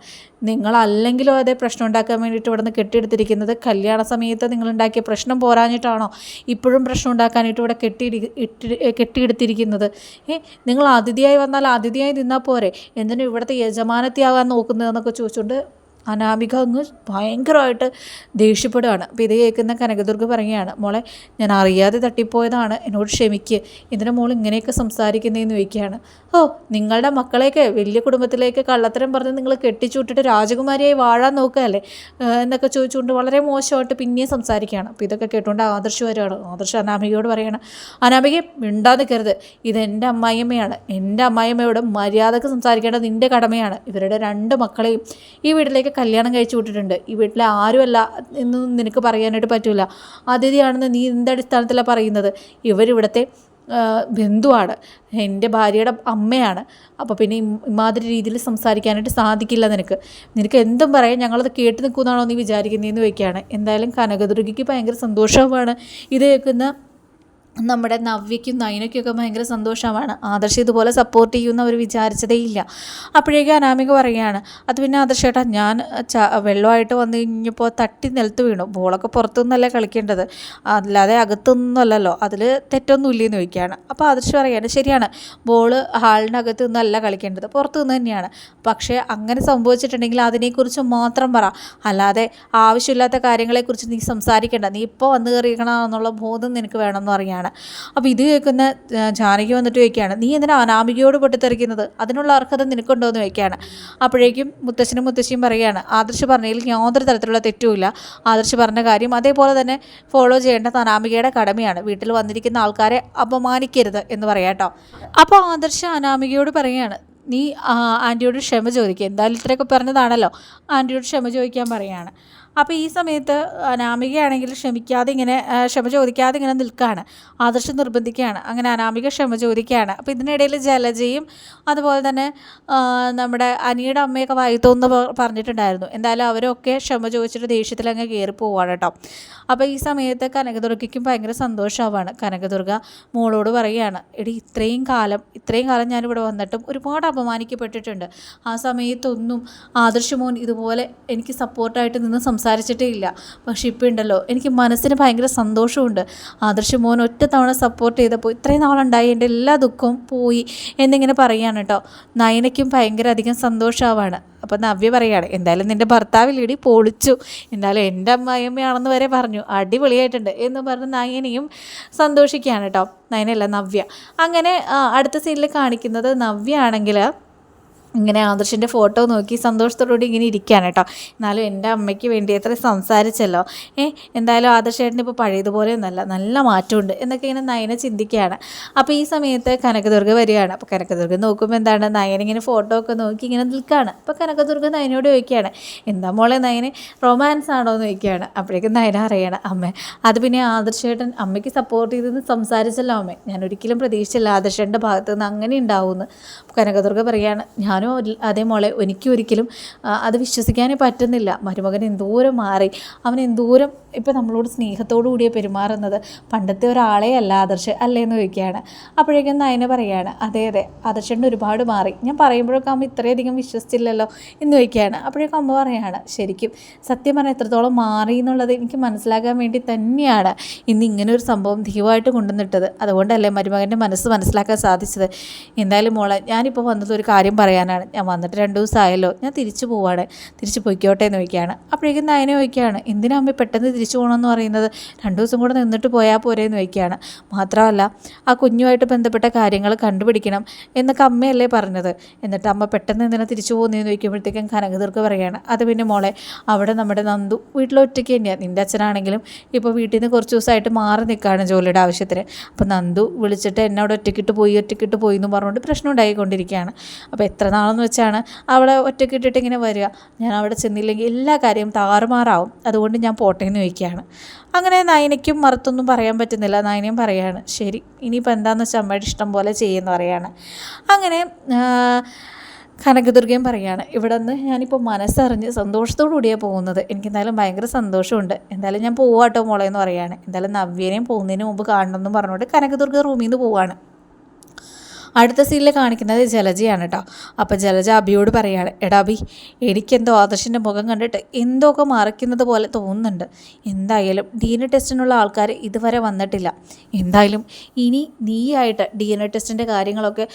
S1: നിങ്ങളല്ലെങ്കിലും അതേ പ്രശ്നം ഉണ്ടാക്കാൻ വേണ്ടിയിട്ട് ഇവിടെ നിന്ന് കെട്ടിയെടുത്തിരിക്കുന്നത് കല്യാണ സമയത്ത് നിങ്ങളുണ്ടാക്കിയ പ്രശ്നം പോരാഞ്ഞിട്ടാണോ ഇപ്പോഴും പ്രശ്നം ഉണ്ടാക്കാനായിട്ട് ഇവിടെ കെട്ടി കെട്ടിയെടുത്തിരിക്കുന്നത്? ഏ നിങ്ങൾ അതിഥിയായി വന്നാൽ അതിഥിയായി നിന്നാൽ പോരെ. എന്തിനും ഇവിടുത്തെ യജമാനത്തിയാകാൻ നോക്കുന്നതെന്നൊക്കെ ചോദിച്ചുകൊണ്ട് അനാമിക അങ്ങ് ഭയങ്കരമായിട്ട് ദേഷ്യപ്പെടുകയാണ്. അപ്പോൾ ഇത് കേൾക്കുന്ന കനകദുർഗ പറയുകയാണ് മോളെ ഞാൻ അറിയാതെ തട്ടിപ്പോയതാണ്. എന്നോട് ക്ഷമിക്ക്. ഇതിന്റെ മോൾ ഇങ്ങനെയൊക്കെ സംസാരിക്കുന്നതെന്ന് ചോദിക്കുകയാണ്. ഓ നിങ്ങളുടെ മക്കളെയൊക്കെ വലിയ കുടുംബത്തിലേക്ക് കള്ളത്തരം പറഞ്ഞ് നിങ്ങൾ കെട്ടിച്ചുവിട്ടിട്ട് രാജകുമാരിയായി വാഴാൻ നോക്കുകയല്ലേ? എന്നൊക്കെ ചോദിച്ചുകൊണ്ട് വളരെ മോശമായിട്ട് പിന്നെയും സംസാരിക്കുകയാണ്. അപ്പോൾ ഇതൊക്കെ കേട്ടുകൊണ്ട് ആദർശ് വരികയാണ്. ആദർശ് അനാമികയോട് പറയണം അനാമിക മിണ്ടാ നിൽക്കരുത്. ഇത് എന്റെ അമ്മായിയമ്മയാണ്. എന്റെ അമ്മായിയമ്മയോട് മര്യാദയ്ക്ക് സംസാരിക്കേണ്ടത് നിന്റെ കടമയാണ്. ഇവരുടെ രണ്ട് മക്കളെയും ഈ വീട്ടിലേക്ക് കല്യാണം കഴിച്ചു വിട്ടിട്ടുണ്ട്. ഈ വീട്ടിലെ ആരുമല്ല എന്നൊന്നും നിനക്ക് പറയാനായിട്ട് പറ്റില്ല അതിഥിയാണെന്ന് നീ എന്ത് അടിസ്ഥാനത്തിലാണ് പറയുന്നത്? ഇവരിവിടുത്തെ ബന്ധുവാണ്. എന്റെ ഭാര്യയുടെ അമ്മയാണ്. അപ്പോൾ പിന്നെ ഇമാതിരി രീതിയിൽ സംസാരിക്കാനായിട്ട് സാധിക്കില്ല നിനക്ക്. നിനക്ക് എന്തും പറയാം. ഞങ്ങളത് കേട്ട് നിൽക്കുമെന്നാണോ നീ വിചാരിക്കുന്നതെന്ന് ചോദിക്കുകയാണ്. എന്തായാലും കനകദുർഗയ്ക്ക് ഭയങ്കര സന്തോഷവുമാണ്. ഇത് കേൾക്കുന്ന നമ്മുടെ നവ്യയ്ക്കും നൈനയ്ക്കൊക്കെ ഭയങ്കര സന്തോഷമാണ്. ആദർശ് ഇതുപോലെ സപ്പോർട്ട് ചെയ്യുമെന്ന് അവർ വിചാരിച്ചതേ ഇല്ല. അപ്പോഴേക്കും അനാമിക പറയുകയാണ് അത് പിന്നെ ആദർശേട്ടാ ഞാൻ ച വെള്ളമായിട്ട് വന്നു കഴിഞ്ഞപ്പോൾ തട്ടി നിലത്ത് വീണു. ബോളൊക്കെ പുറത്തുനിന്നല്ലേ കളിക്കേണ്ടത്? അല്ലാതെ അകത്തൊന്നുമല്ലല്ലോ. അതിൽ തെറ്റൊന്നുമില്ല എന്ന് ചോദിക്കുകയാണ്. അപ്പോൾ ആദർശ് പറയുകയാണ് ശരിയാണ്. ബോൾ ഹാളിനകത്ത് നിന്നല്ല കളിക്കേണ്ടത്. പുറത്തു നിന്ന് തന്നെയാണ്. പക്ഷേ അങ്ങനെ സംഭവിച്ചിട്ടുണ്ടെങ്കിൽ അതിനെക്കുറിച്ച് മാത്രം പറ. അല്ലാതെ ആവശ്യമില്ലാത്ത കാര്യങ്ങളെക്കുറിച്ച് നീ സംസാരിക്കേണ്ട. നീ ഇപ്പോൾ വന്നു കയറിയിരിക്കണമെന്നുള്ള ബോധം നിനക്ക് വേണമെന്ന് പറയാണ് അപ്പോൾ ഇത് കേൾക്കുന്ന ജാനകി വന്നിട്ട് ചോദിക്കുകയാണ് നീ എന്തിനാ അനാമികയോട് പൊട്ടിത്തെറിക്കുന്നത്? അതിനുള്ള അർഹത നിനക്കുണ്ടോ? എന്ന് ചോദിക്കുകയാണ്. അപ്പോഴേക്കും മുത്തശ്ശനും മുത്തശ്ശിയും പറയുകയാണ് ആദർശ് പറഞ്ഞതിൽ യാതൊരു തരത്തിലുള്ള തെറ്റുമില്ല ആദർശ് പറഞ്ഞ കാര്യം അതേപോലെ തന്നെ ഫോളോ ചെയ്യേണ്ടത് അനാമികയുടെ കടമയാണ്. വീട്ടിൽ വന്നിരിക്കുന്ന ആൾക്കാരെ അപമാനിക്കരുത് എന്ന് പറയാം അപ്പോൾ ആദർശ് അനാമികയോട് പറയുകയാണ് നീ ആന്റിയോട് ക്ഷമ ചോദിക്കുക എന്തായാലും ഇത്രയൊക്കെ പറഞ്ഞതാണല്ലോ. ആന്റിയോട് ക്ഷമ ചോദിക്കാൻ പറയുകയാണ്. അപ്പോൾ ഈ സമയത്ത് അനാമികയാണെങ്കിൽ ക്ഷമിക്കാതെ ഇങ്ങനെ ക്ഷമ ചോദിക്കാതെ ഇങ്ങനെ നിൽക്കുകയാണ് ആദർശം നിർബന്ധിക്കുകയാണ്. അങ്ങനെ അനാമിക ക്ഷമ ചോദിക്കുകയാണ്. അപ്പോൾ ഇതിനിടയിൽ ജലജയും അതുപോലെ തന്നെ നമ്മുടെ അനിയുടെ അമ്മയൊക്കെ വായിത്തോന്ന് പറഞ്ഞിട്ടുണ്ടായിരുന്നു. എന്തായാലും അവരൊക്കെ ക്ഷമ ചോദിച്ചിട്ട് ദേഷ്യത്തിൽ അങ്ങ് കയറി പോവാണ് കേട്ടോ. അപ്പോൾ ഈ സമയത്ത് കനകദുർഗയ്ക്കും ഭയങ്കര സന്തോഷമാവാണ് കനകദുർഗ മോളോട് പറയുകയാണ് എടി ഇത്രയും കാലം ഇത്രയും കാലം ഞാനിവിടെ വന്നിട്ടും ഒരുപാട് അപമാനിക്കപ്പെട്ടിട്ടുണ്ട്. ആ സമയത്തൊന്നും ആദർശ് മോൻ ഇതുപോലെ എനിക്ക് സപ്പോർട്ടായിട്ട് നിന്ന് സംസാരിച്ചിട്ടേ ഇല്ല. പക്ഷേ ഇപ്പോൾ ഉണ്ടല്ലോ എനിക്ക് മനസ്സിന് ഭയങ്കര സന്തോഷമുണ്ട്. ആദർശ് മോൻ ഒറ്റ തവണ സപ്പോർട്ട് ചെയ്തപ്പോൾ ഇത്രയും നാളുണ്ടായി എന്റെ എല്ലാ ദുഃഖവും പോയി എന്നിങ്ങനെ പറയുകയാണ് കേട്ടോ നയനയ്ക്കും ഭയങ്കര അധികം സന്തോഷമാവാണ് അപ്പം നവ്യ പറയാണ് എന്തായാലും നിന്റെ ഭർത്താവിലിടി പൊളിച്ചു. എന്തായാലും എന്റെ അമ്മായിയമ്മയാണെന്ന് വരെ പറഞ്ഞു. അടിപൊളിയായിട്ടുണ്ട്. എന്ന് പറഞ്ഞ് നയനയും സന്തോഷിക്കുകയാണ് കേട്ടോ നയനല്ല നവ്യ. അങ്ങനെ അടുത്ത സീനിൽ കാണിക്കുന്നത് നവ്യ ആണെങ്കിൽ ഇങ്ങനെ ആദർശിന്റെ ഫോട്ടോ നോക്കി സന്തോഷത്തോടുകൂടി ഇങ്ങനെ ഇരിക്കുകയാണ് കേട്ടോ. എന്നാലും എന്റെ അമ്മയ്ക്ക് വേണ്ടി എത്ര സംസാരിച്ചല്ലോ. ഏ എന്തായാലും ആദർശേട്ടൻ ഇപ്പോൾ പഴയതുപോലെ ഒന്നല്ല നല്ല മാറ്റമുണ്ട് എന്നൊക്കെ ഇങ്ങനെ നയന ചിന്തിക്കുകയാണ്. അപ്പോൾ ഈ സമയത്ത് കനകദുർഗ വരികയാണ്. അപ്പോൾ കനകദുർഗ നോക്കുമ്പോൾ എന്താണ് നയന ഇങ്ങനെ ഫോട്ടോ ഒക്കെ നോക്കി ഇങ്ങനെ നിൽക്കുകയാണ്. അപ്പോൾ കനകദുർഗ നയനോട് ചോദിക്കുകയാണ് എന്താ മോളെ നയന് റൊമാൻസ് ആണോ? എന്ന് ചോദിക്കുകയാണ്. അപ്പോഴേക്കും നയന അറിയണം അമ്മ അത് പിന്നെ ആദർശേട്ടൻ അമ്മയ്ക്ക് സപ്പോർട്ട് ചെയ്തെന്ന് സംസാരിച്ചല്ലോ അമ്മ. ഞാൻ ഒരിക്കലും പ്രതീക്ഷിച്ചില്ല ആദർശേട്ടന്റെ ഭാഗത്തുനിന്ന് അങ്ങനെ ഉണ്ടാവുമെന്ന്. കനകദുർഗ പറയുകയാണ് ഞാനും ഒരു- അതേ മോളെ എനിക്ക് ഒരിക്കലും അത് വിശ്വസിക്കാനേ പറ്റുന്നില്ല. മരുമകൻ എന്തോരം മാറി. അവൻ എന്തോരം ഇപ്പം നമ്മളോട് സ്നേഹത്തോടു കൂടിയ പെരുമാറുന്നത്. പണ്ടത്തെ ഒരാളെ അല്ല ആദർശ് അല്ലേ എന്ന് ചോദിക്കുകയാണ്. അപ്പോഴേക്കും നയന പറയുകയാണ് അതെ അതെ ആദർശന്റെ ഒരുപാട് മാറി. ഞാൻ പറയുമ്പോഴൊക്കെ അമ്മ ഇത്രയധികം വിശ്വസിച്ചില്ലല്ലോ എന്ന് ചോദിക്കുകയാണ്. അപ്പോഴേക്കും അമ്മ പറയുകയാണ് ശരിക്കും സത്യം പറഞ്ഞാൽ എത്രത്തോളം മാറി എന്നുള്ളത് എനിക്ക് മനസ്സിലാക്കാൻ വേണ്ടി തന്നെയാണ് ഇന്ന് ഇങ്ങനെ ഒരു സംഭവം ധീവായിട്ട് കൊണ്ടുവന്നിട്ടത്. അതുകൊണ്ടല്ലേ മരുമകന്റെ മനസ്സ് മനസ്സിലാക്കാൻ സാധിച്ചത്? എന്തായാലും മോളെ ഞാനിപ്പോൾ വന്നത് ഒരു കാര്യം പറയാനാണ് പറയാനാണ് ഞാൻ വന്നിട്ട് രണ്ട് ദിവസമായല്ലോ ഞാൻ തിരിച്ചു പോവാണ്. തിരിച്ചു പൊയ്ക്കോട്ടെ എന്ന് ചോദിക്കുകയാണ്. അപ്പോഴേക്കും നയനെ ചോദിക്കുകയാണ് എന്തിനാ അമ്മ പെട്ടെന്ന് തിരിച്ചു പോകണമെന്ന് പറയുന്നത്? രണ്ട് ദിവസം കൂടെ നിന്നിട്ട് പോയാൽ പോരെ എന്ന് ചോദിക്കുകയാണ്. മാത്രമല്ല ആ കുഞ്ഞുമായിട്ട് ബന്ധപ്പെട്ട കാര്യങ്ങൾ കണ്ടുപിടിക്കണം എന്നൊക്കെ അമ്മയല്ലേ പറഞ്ഞത്. എന്നിട്ട് അമ്മ പെട്ടെന്ന് എന്തിനാ തിരിച്ചു പോകുന്നതെന്ന് ചോദിക്കുമ്പോഴത്തേക്കും കനകതീർക്ക് പറയുകയാണ് അത് പിന്നെ മോളെ അവിടെ നമ്മുടെ നന്ദു വീട്ടിലൊറ്റയ്ക്ക് തന്നെയാണ് നിന്റെ അച്ഛനാണെങ്കിലും ഇപ്പോൾ വീട്ടിൽ നിന്ന് കുറച്ച് ദിവസമായിട്ട് മാറി നിൽക്കുകയാണ് ജോലിയുടെ ആവശ്യത്തിന്. അപ്പോൾ നന്ദു വിളിച്ചിട്ട് എന്നോട് ഒറ്റയ്ക്കിട്ട് പോയി ഒറ്റയ്ക്കിട്ട് പോയി എന്ന് പറഞ്ഞുകൊണ്ട് പ്രശ്നം ഉണ്ടായിക്കൊണ്ടിരിക്കുകയാണ്. അപ്പോൾ എത്ര നാളെന്ന് വെച്ചാണ് അവളെ ഒറ്റയ്ക്കിട്ടിട്ട് ഇങ്ങനെ വരിക. ഞാൻ അവിടെ ചെന്നില്ലെങ്കിൽ എല്ലാ കാര്യവും താറുമാറാവും. അതുകൊണ്ട് ഞാൻ പോട്ടെ എന്ന് ചോദിക്കുകയാണ്. അങ്ങനെ നയനയ്ക്കും മറുത്തൊന്നും പറയാൻ പറ്റുന്നില്ല. നയനയും പറയാണ് ശരി ഇനിയിപ്പോൾ എന്താണെന്ന് വെച്ചാൽ അമ്മയുടെ ഇഷ്ടം പോലെ ചെയ്യുമെന്ന് പറയാണ്. അങ്ങനെ കനകദുർഗയും പറയാണ് ഇവിടെ നിന്ന് ഞാനിപ്പോൾ മനസ്സറിഞ്ഞ് സന്തോഷത്തോടു കൂടിയാണ് പോകുന്നത്. എനിക്ക് എന്തായാലും ഭയങ്കര സന്തോഷമുണ്ട്. എന്തായാലും ഞാൻ പോവാട്ടോ മോളെ എന്ന് പറയാണ്. എന്തായാലും നവ്യനെയും പോകുന്നതിന് മുമ്പ് കാണണമെന്നും പറഞ്ഞുകൊണ്ട് കനകദുർഗ റൂമിൽ നിന്ന് പോവാണ്. അടുത്ത സീനിൽ കാണിക്കുന്നത് ജലജയാണ് കേട്ടോ. അപ്പോൾ ജലജ അബിയോട് പറയാണ് എടാ അബി എനിക്കെന്തോ ആദർശിന്റെ മുഖം കണ്ടിട്ട് എന്തോ ഒക്കെ മറയ്ക്കുന്നത് പോലെ തോന്നുന്നുണ്ട്. എന്തായാലും ഡി എൻ എ ടെസ്റ്റിനുള്ള ആൾക്കാർ ഇതുവരെ വന്നിട്ടില്ല. എന്തായാലും ഇനി നീയായിട്ട് ഡി എൻ എ ടെസ്റ്റിന്റെ കാര്യങ്ങളൊക്കെ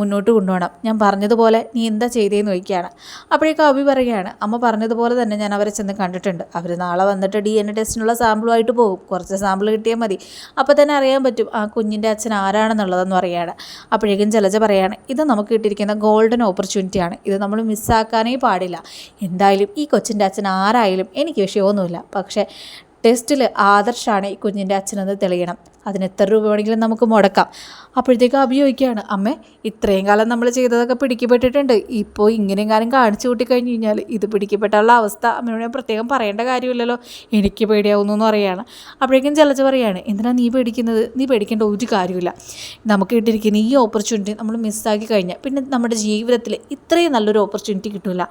S1: മുന്നോട്ട് കൊണ്ടുപോകണം. ഞാൻ പറഞ്ഞതുപോലെ നീ എന്താ ചെയ്തേന്ന് ചോദിക്കുകയാണ്. അപ്പോഴേക്കും അബി പറയുകയാണ് അമ്മ പറഞ്ഞതുപോലെ തന്നെ ഞാൻ അവരെ ചെന്ന് കണ്ടിട്ടുണ്ട്. അവർ നാളെ വന്നിട്ട് ഡി എൻ എ ടെസ്റ്റിനുള്ള സാമ്പിളുമായിട്ട് പോകും. കുറച്ച് സാമ്പിൾ കിട്ടിയാൽ മതി. അപ്പോൾ തന്നെ അറിയാൻ പറ്റും ആ കുഞ്ഞിന്റെ അച്ഛൻ ആരാണെന്നുള്ളതെന്ന് പറയുകയാണ് അപ്പോഴേക്കും ജലജ പറയാണ് ഇത് നമുക്ക് കിട്ടിയിരിക്കുന്ന ഗോൾഡൻ ഓപ്പർച്യൂണിറ്റിയാണ് ഇത് നമ്മൾ മിസ്സാക്കാനേ പാടില്ല. എന്തായാലും ഈ കൊച്ചിന്റെ അച്ഛൻ ആരായാലും എനിക്ക് വിഷയമൊന്നുമില്ല. പക്ഷേ ടെസ്റ്റിൽ ആദർശാണ് ഈ കുഞ്ഞിന്റെ അച്ഛനെന്ന് തെളിയണം. അതിന് എത്ര രൂപ വേണമെങ്കിലും നമുക്ക് മുടക്കാം. അപ്പോഴത്തേക്ക് അഭിയോഗിക്കുകയാണ് അമ്മ ഇത്രയും കാലം നമ്മൾ ചെയ്തതൊക്കെ പിടിക്കപ്പെട്ടിട്ടുണ്ട്. ഇപ്പോൾ ഇങ്ങനെയും കാലം കാണിച്ചു കൂട്ടി കഴിഞ്ഞ് കഴിഞ്ഞാൽ ഇത് പിടിക്കപ്പെട്ടുള്ള അവസ്ഥ അമ്മയോട് ഞാൻ പ്രത്യേകം പറയേണ്ട കാര്യമില്ലല്ലോ. എനിക്ക് പേടിയാവുന്നു എന്ന് പറയുകയാണ്. അപ്പോഴേക്കും ചിലച്ച് പറയുകയാണ് എന്തിനാ നീ പേടിക്കുന്നത്? നീ പേടിക്കേണ്ട ഒരു കാര്യമില്ല നമുക്ക് കിട്ടിയിരിക്കുന്ന ഈ ഓപ്പർച്യൂണിറ്റി നമ്മൾ മിസ്സാക്കി കഴിഞ്ഞാൽ പിന്നെ നമ്മുടെ ജീവിതത്തിൽ ഇത്രയും നല്ലൊരു ഓപ്പർച്യൂണിറ്റി കിട്ടില്ല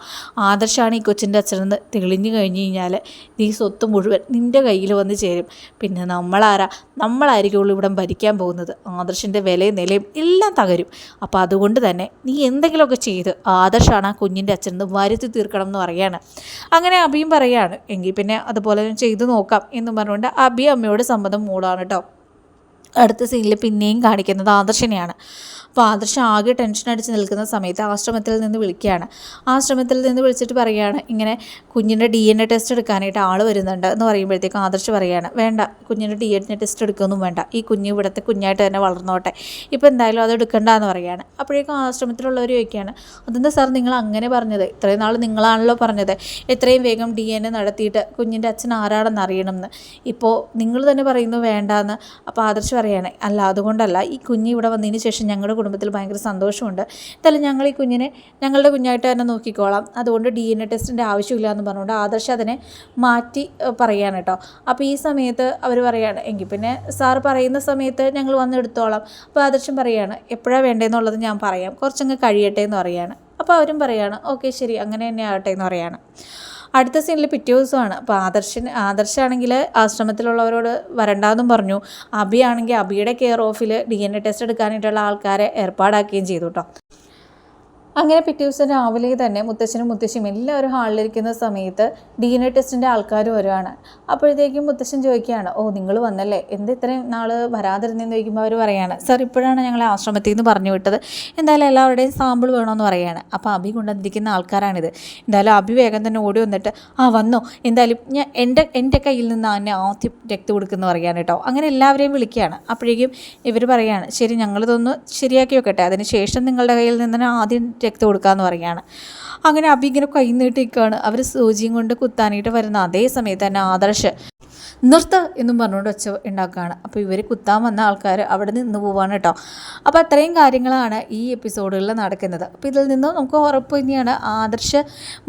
S1: ആദർശാണ് ഈ കൊച്ചിന്റെ അച്ഛനെന്ന് തെളിഞ്ഞു കഴിഞ്ഞ് കഴിഞ്ഞാൽ നീ സ്വത്ത് മുഴുവൻ നിന്റെ കയ്യിൽ വന്ന് ചേരും. പിന്നെ നമ്മളാരാ നമ്മളായിരിക്കുള്ളൂ ഇവിടെ ഭരിക്കാൻ പോകുന്നത്. ആദർശിന്റെ വിലയും നിലയും എല്ലാം തകരും. അപ്പോൾ അതുകൊണ്ട് തന്നെ നീ എന്തെങ്കിലുമൊക്കെ ചെയ്ത് ആദർശാണ് ആ കുഞ്ഞിന്റെ അച്ഛനെന്ന് വരുത്തി തീർക്കണം എന്ന് പറയാണ്. അങ്ങനെ അബിയും പറയാണ് എങ്കിൽ പിന്നെ അതുപോലെ ചെയ്തു നോക്കാം എന്നും പറഞ്ഞുകൊണ്ട് അബി അമ്മയോട് സമ്മതം മൂടാണ് കേട്ടോ അടുത്ത സീനിൽ പിന്നെയും കാണിക്കുന്നത് ആദർശനെയാണ്. അപ്പോൾ ആദർശം ആകെ ടെൻഷൻ അടിച്ച് നിൽക്കുന്ന സമയത്ത് ആശ്രമത്തിൽ നിന്ന് വിളിക്കുകയാണ്. ആശ്രമത്തിൽ നിന്ന് വിളിച്ചിട്ട് പറയുകയാണ് ഇങ്ങനെ കുഞ്ഞിന്റെ ഡി എൻ എ ടെസ്റ്റ് എടുക്കാനായിട്ട് ആൾ വരുന്നുണ്ട് എന്ന് പറയുമ്പോഴത്തേക്കും ആദർശ് പറയുകയാണ് വേണ്ട കുഞ്ഞിന്റെ ഡി എൻ എ ടെസ്റ്റ് എടുക്കുകയൊന്നും വേണ്ട. ഈ കുഞ്ഞ് ഇവിടുത്തെ കുഞ്ഞായിട്ട് തന്നെ വളർന്നോട്ടെ. ഇപ്പോൾ എന്തായാലും അത് എടുക്കണ്ട എന്ന് പറയുകയാണ്. അപ്പോഴേക്കും ആശ്രമത്തിലുള്ളവർ ചോദിക്കുകയാണ് അതെന്താ സാർ നിങ്ങൾ അങ്ങനെ പറഞ്ഞത്? ഇത്രയും നാൾ നിങ്ങളാണല്ലോ പറഞ്ഞത്. എത്രയും വേഗം ഡി എൻ എ നടത്തിയിട്ട് കുഞ്ഞിന്റെ അച്ഛൻ ആരാണെന്ന് അറിയണമെന്ന് ഇപ്പോൾ നിങ്ങൾ തന്നെ പറയുന്നു വേണ്ടാന്ന്. അപ്പോൾ ആദർശ് പറയുകയാണ് അല്ല അതുകൊണ്ടല്ല. ഈ കുഞ്ഞ് ഇവിടെ വന്നതിന് ശേഷം ഞങ്ങളുടെ കുടുംബത്തിൽ ഭയങ്കര സന്തോഷമുണ്ട്. എന്തായാലും ഞങ്ങൾ ഈ കുഞ്ഞിനെ ഞങ്ങളുടെ കുഞ്ഞായിട്ട് തന്നെ നോക്കിക്കോളാം. അതുകൊണ്ട് ഡി എൻ എ ടെസ്റ്റിന്റെ ആവശ്യമില്ല എന്ന് പറഞ്ഞുകൊണ്ട് ആദർശ അതിനെ മാറ്റി പറയാണ് കേട്ടോ. അപ്പോൾ ഈ സമയത്ത് അവർ പറയാണ് എങ്കിൽ പിന്നെ സാർ പറയുന്ന സമയത്ത് ഞങ്ങൾ വന്നെടുത്തോളാം അപ്പോൾ ആദർശം പറയാണ് എപ്പോഴാണ് വേണ്ടതെന്നുള്ളത് ഞാൻ പറയാം. കുറച്ചങ്ങ് കഴിയട്ടെ എന്ന് പറയാണ് അപ്പോൾ അവരും പറയാണ് ഓക്കെ ശരി അങ്ങനെ തന്നെ ആകട്ടെ എന്ന് പറയാണ് അടുത്ത സീനിൽ പിറ്റേ ദിവസമാണ്. അപ്പോൾ ആദർശന് ആദർശാണെങ്കിൽ ആശ്രമത്തിലുള്ളവരോട് വരണ്ടാന്നും പറഞ്ഞു. അബി ആണെങ്കിൽ അബിയുടെ കെയർ ഓഫിൽ ഡി എൻ എ ടെസ്റ്റ് എടുക്കാനായിട്ടുള്ള ആൾക്കാരെ ഏർപ്പാടാക്കുകയും ചെയ്തു കേട്ടോ അങ്ങനെ പിറ്റേ ദിവസം രാവിലെ തന്നെ മുത്തശ്ശനും മുത്തശ്ശിയും എല്ലാവരും ഹാളിലിരിക്കുന്ന സമയത്ത് ഡി എൻ എ ടെസ്റ്റിന്റെ ആൾക്കാർ വരുവാണ്. അപ്പോഴത്തേക്കും മുത്തശ്ശൻ ചോദിക്കുകയാണ് ഓ നിങ്ങൾ വന്നല്ലേ? എന്ത് ഇത്രയും നാൾ വരാതിരുന്നെന്ന് ചോദിക്കുമ്പോൾ അവർ പറയുകയാണ് സർ ഇപ്പോഴാണ് ഞങ്ങളെ ആശ്രമത്തിൽ നിന്ന് പറഞ്ഞു വിട്ടത്. എന്തായാലും എല്ലാവരുടെയും സാമ്പിൾ വേണമെന്ന് പറയുകയാണ് അപ്പോൾ അഭി കൊണ്ടുവന്നിരിക്കുന്ന ആൾക്കാരാണിത്. എന്തായാലും അഭി വേഗം തന്നെ ഓടി വന്നിട്ട് ആ വന്നോ. എന്തായാലും ഞാൻ എന്റെ എന്റെ കയ്യിൽ നിന്ന് തന്നെ ആദ്യം രക്തം കൊടുക്കുന്നു പറയാൻ കേട്ടോ. അങ്ങനെ എല്ലാവരെയും വിളിക്കുകയാണ്. അപ്പോഴേക്കും ഇവർ പറയുകയാണ് ശരി ഞങ്ങളിതൊന്ന് ശരിയാക്കി വെക്കട്ടെ. അതിന് ശേഷം നിങ്ങളുടെ കയ്യിൽ നിന്ന് തന്നെ ആദ്യം രക്തം കൊടുക്കാമെന്ന് പറയുകയാണ്. അങ്ങനെ അബി ഇങ്ങനെ കൈ നീട്ടിക്കാണ്. അവർ സൂചിയും കൊണ്ട് കുത്താനായിട്ട് വരുന്ന അതേ സമയത്ത് തന്നെ ആദർശ് നിർത്ത എന്നും പറഞ്ഞുകൊണ്ട് ഒച്ച ഉണ്ടാക്കുകയാണ്. അപ്പോൾ ഇവർ കുത്താൻ വന്ന ആൾക്കാർ അവിടെ നിന്ന് പോവാണ് കേട്ടോ. അപ്പോൾ അത്രയും കാര്യങ്ങളാണ് ഈ എപ്പിസോഡുകളിൽ നടക്കുന്നത്. അപ്പോൾ ഇതിൽ നിന്നും നമുക്ക് ഉറപ്പ് തന്നെയാണ് ആദർശ്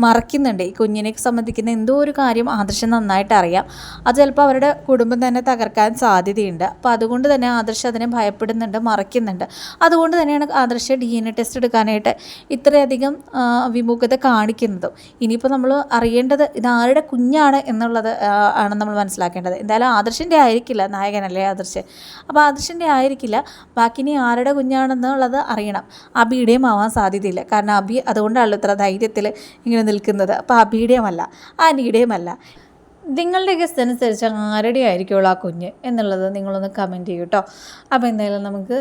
S1: മറക്കുന്നുണ്ട് ഈ കുഞ്ഞിനെ സംബന്ധിക്കുന്ന എന്തോ ഒരു കാര്യം ആദർശം നന്നായിട്ട് അറിയാം. അത് ചിലപ്പോൾ അവരുടെ കുടുംബം തന്നെ തകർക്കാൻ സാധ്യതയുണ്ട്. അപ്പോൾ അതുകൊണ്ട് തന്നെ ആദർശ അതിനെ ഭയപ്പെടുന്നുണ്ട് മറക്കുന്നുണ്ട് അതുകൊണ്ട് തന്നെയാണ് ആദർശ ഡി എൻ എ ടെസ്റ്റ് എടുക്കാനായിട്ട് ഇത്രയധികം വിമുഖത കാണിക്കുന്നതും. ഇനിയിപ്പോൾ നമ്മൾ അറിയേണ്ടത് ഇത് ആരുടെ കുഞ്ഞാണ് എന്നുള്ളത് ആണ് നമ്മൾ മനസ്സിലാക്കേണ്ടത് എന്തായാലും ആദർശിന്റെ ആയിരിക്കില്ല. നായകനല്ലേ ആദർശ്? അപ്പോൾ ആദർശിന്റെ ആയിരിക്കില്ല. ബാക്കി ഇനി ആരുടെ കുഞ്ഞാണെന്നുള്ളത് അറിയണം. അബിയുടെയും ആവാൻ സാധ്യതയില്ല. കാരണം അബി അതുകൊണ്ടാണല്ലോ ഇത്ര ധൈര്യത്തിൽ ഇങ്ങനെ നിൽക്കുന്നത്. അപ്പോൾ അബിയുടെയും അല്ല ആനിയുടെയും അല്ല നിങ്ങളുടെ ഗസ്റ്റ് അനുസരിച്ച് ആരുടെ ആയിരിക്കുള്ളൂ ആ കുഞ്ഞ് എന്നുള്ളത് നിങ്ങളൊന്ന് കമന്റ് ചെയ്യൂ കേട്ടോ. അപ്പോൾ എന്തായാലും നമുക്ക്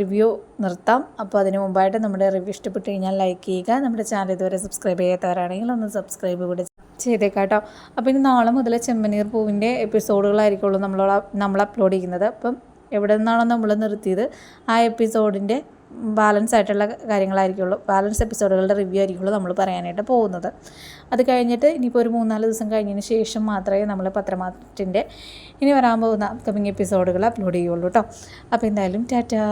S1: റിവ്യൂ നിർത്താം. അപ്പോൾ അതിന് മുമ്പായിട്ട് നമ്മുടെ റിവ്യൂ ഇഷ്ടപ്പെട്ട് കഴിഞ്ഞാൽ ലൈക്ക് ചെയ്യുക. നമ്മുടെ ചാനൽ ഇതുവരെ സബ്സ്ക്രൈബ് ചെയ്യാത്തവരാണെങ്കിൽ ഒന്ന് സബ്സ്ക്രൈബ് കൂടെ ചെയ്തേക്കാട്ടോ. അപ്പോൾ ഇനി നാളെ മുതൽ ചെമ്മനീർ പൂവിന്റെ എപ്പിസോഡുകളായിരിക്കുള്ളൂ നമ്മൾ നമ്മൾ അപ്ലോഡ് ചെയ്യുന്നത്. അപ്പം എവിടെ നിന്നാണോ നമ്മൾ നിർത്തിയത് ആ എപ്പിസോഡിന്റെ ബാലൻസ് ആയിട്ടുള്ള കാര്യങ്ങളായിരിക്കുള്ളൂ. ബാലൻസ് എപ്പിസോഡുകളുടെ റിവ്യൂ ആയിരിക്കുള്ളൂ നമ്മൾ പറയാനായിട്ട് പോകുന്നത്. അത് കഴിഞ്ഞിട്ട് ഇനിയിപ്പോൾ ഒരു മൂന്നാൽ ദിവസം കഴിഞ്ഞതിന് ശേഷം മാത്രമേ നമ്മൾ പത്രമാറ്റിന്റെ ഇനി വരാൻ പോകുന്ന അപ്കമിങ് എപ്പിസോഡുകൾ അപ്ലോഡ് ചെയ്യുള്ളൂ കേട്ടോ അപ്പോൾ എന്തായാലും ടാറ്റാ.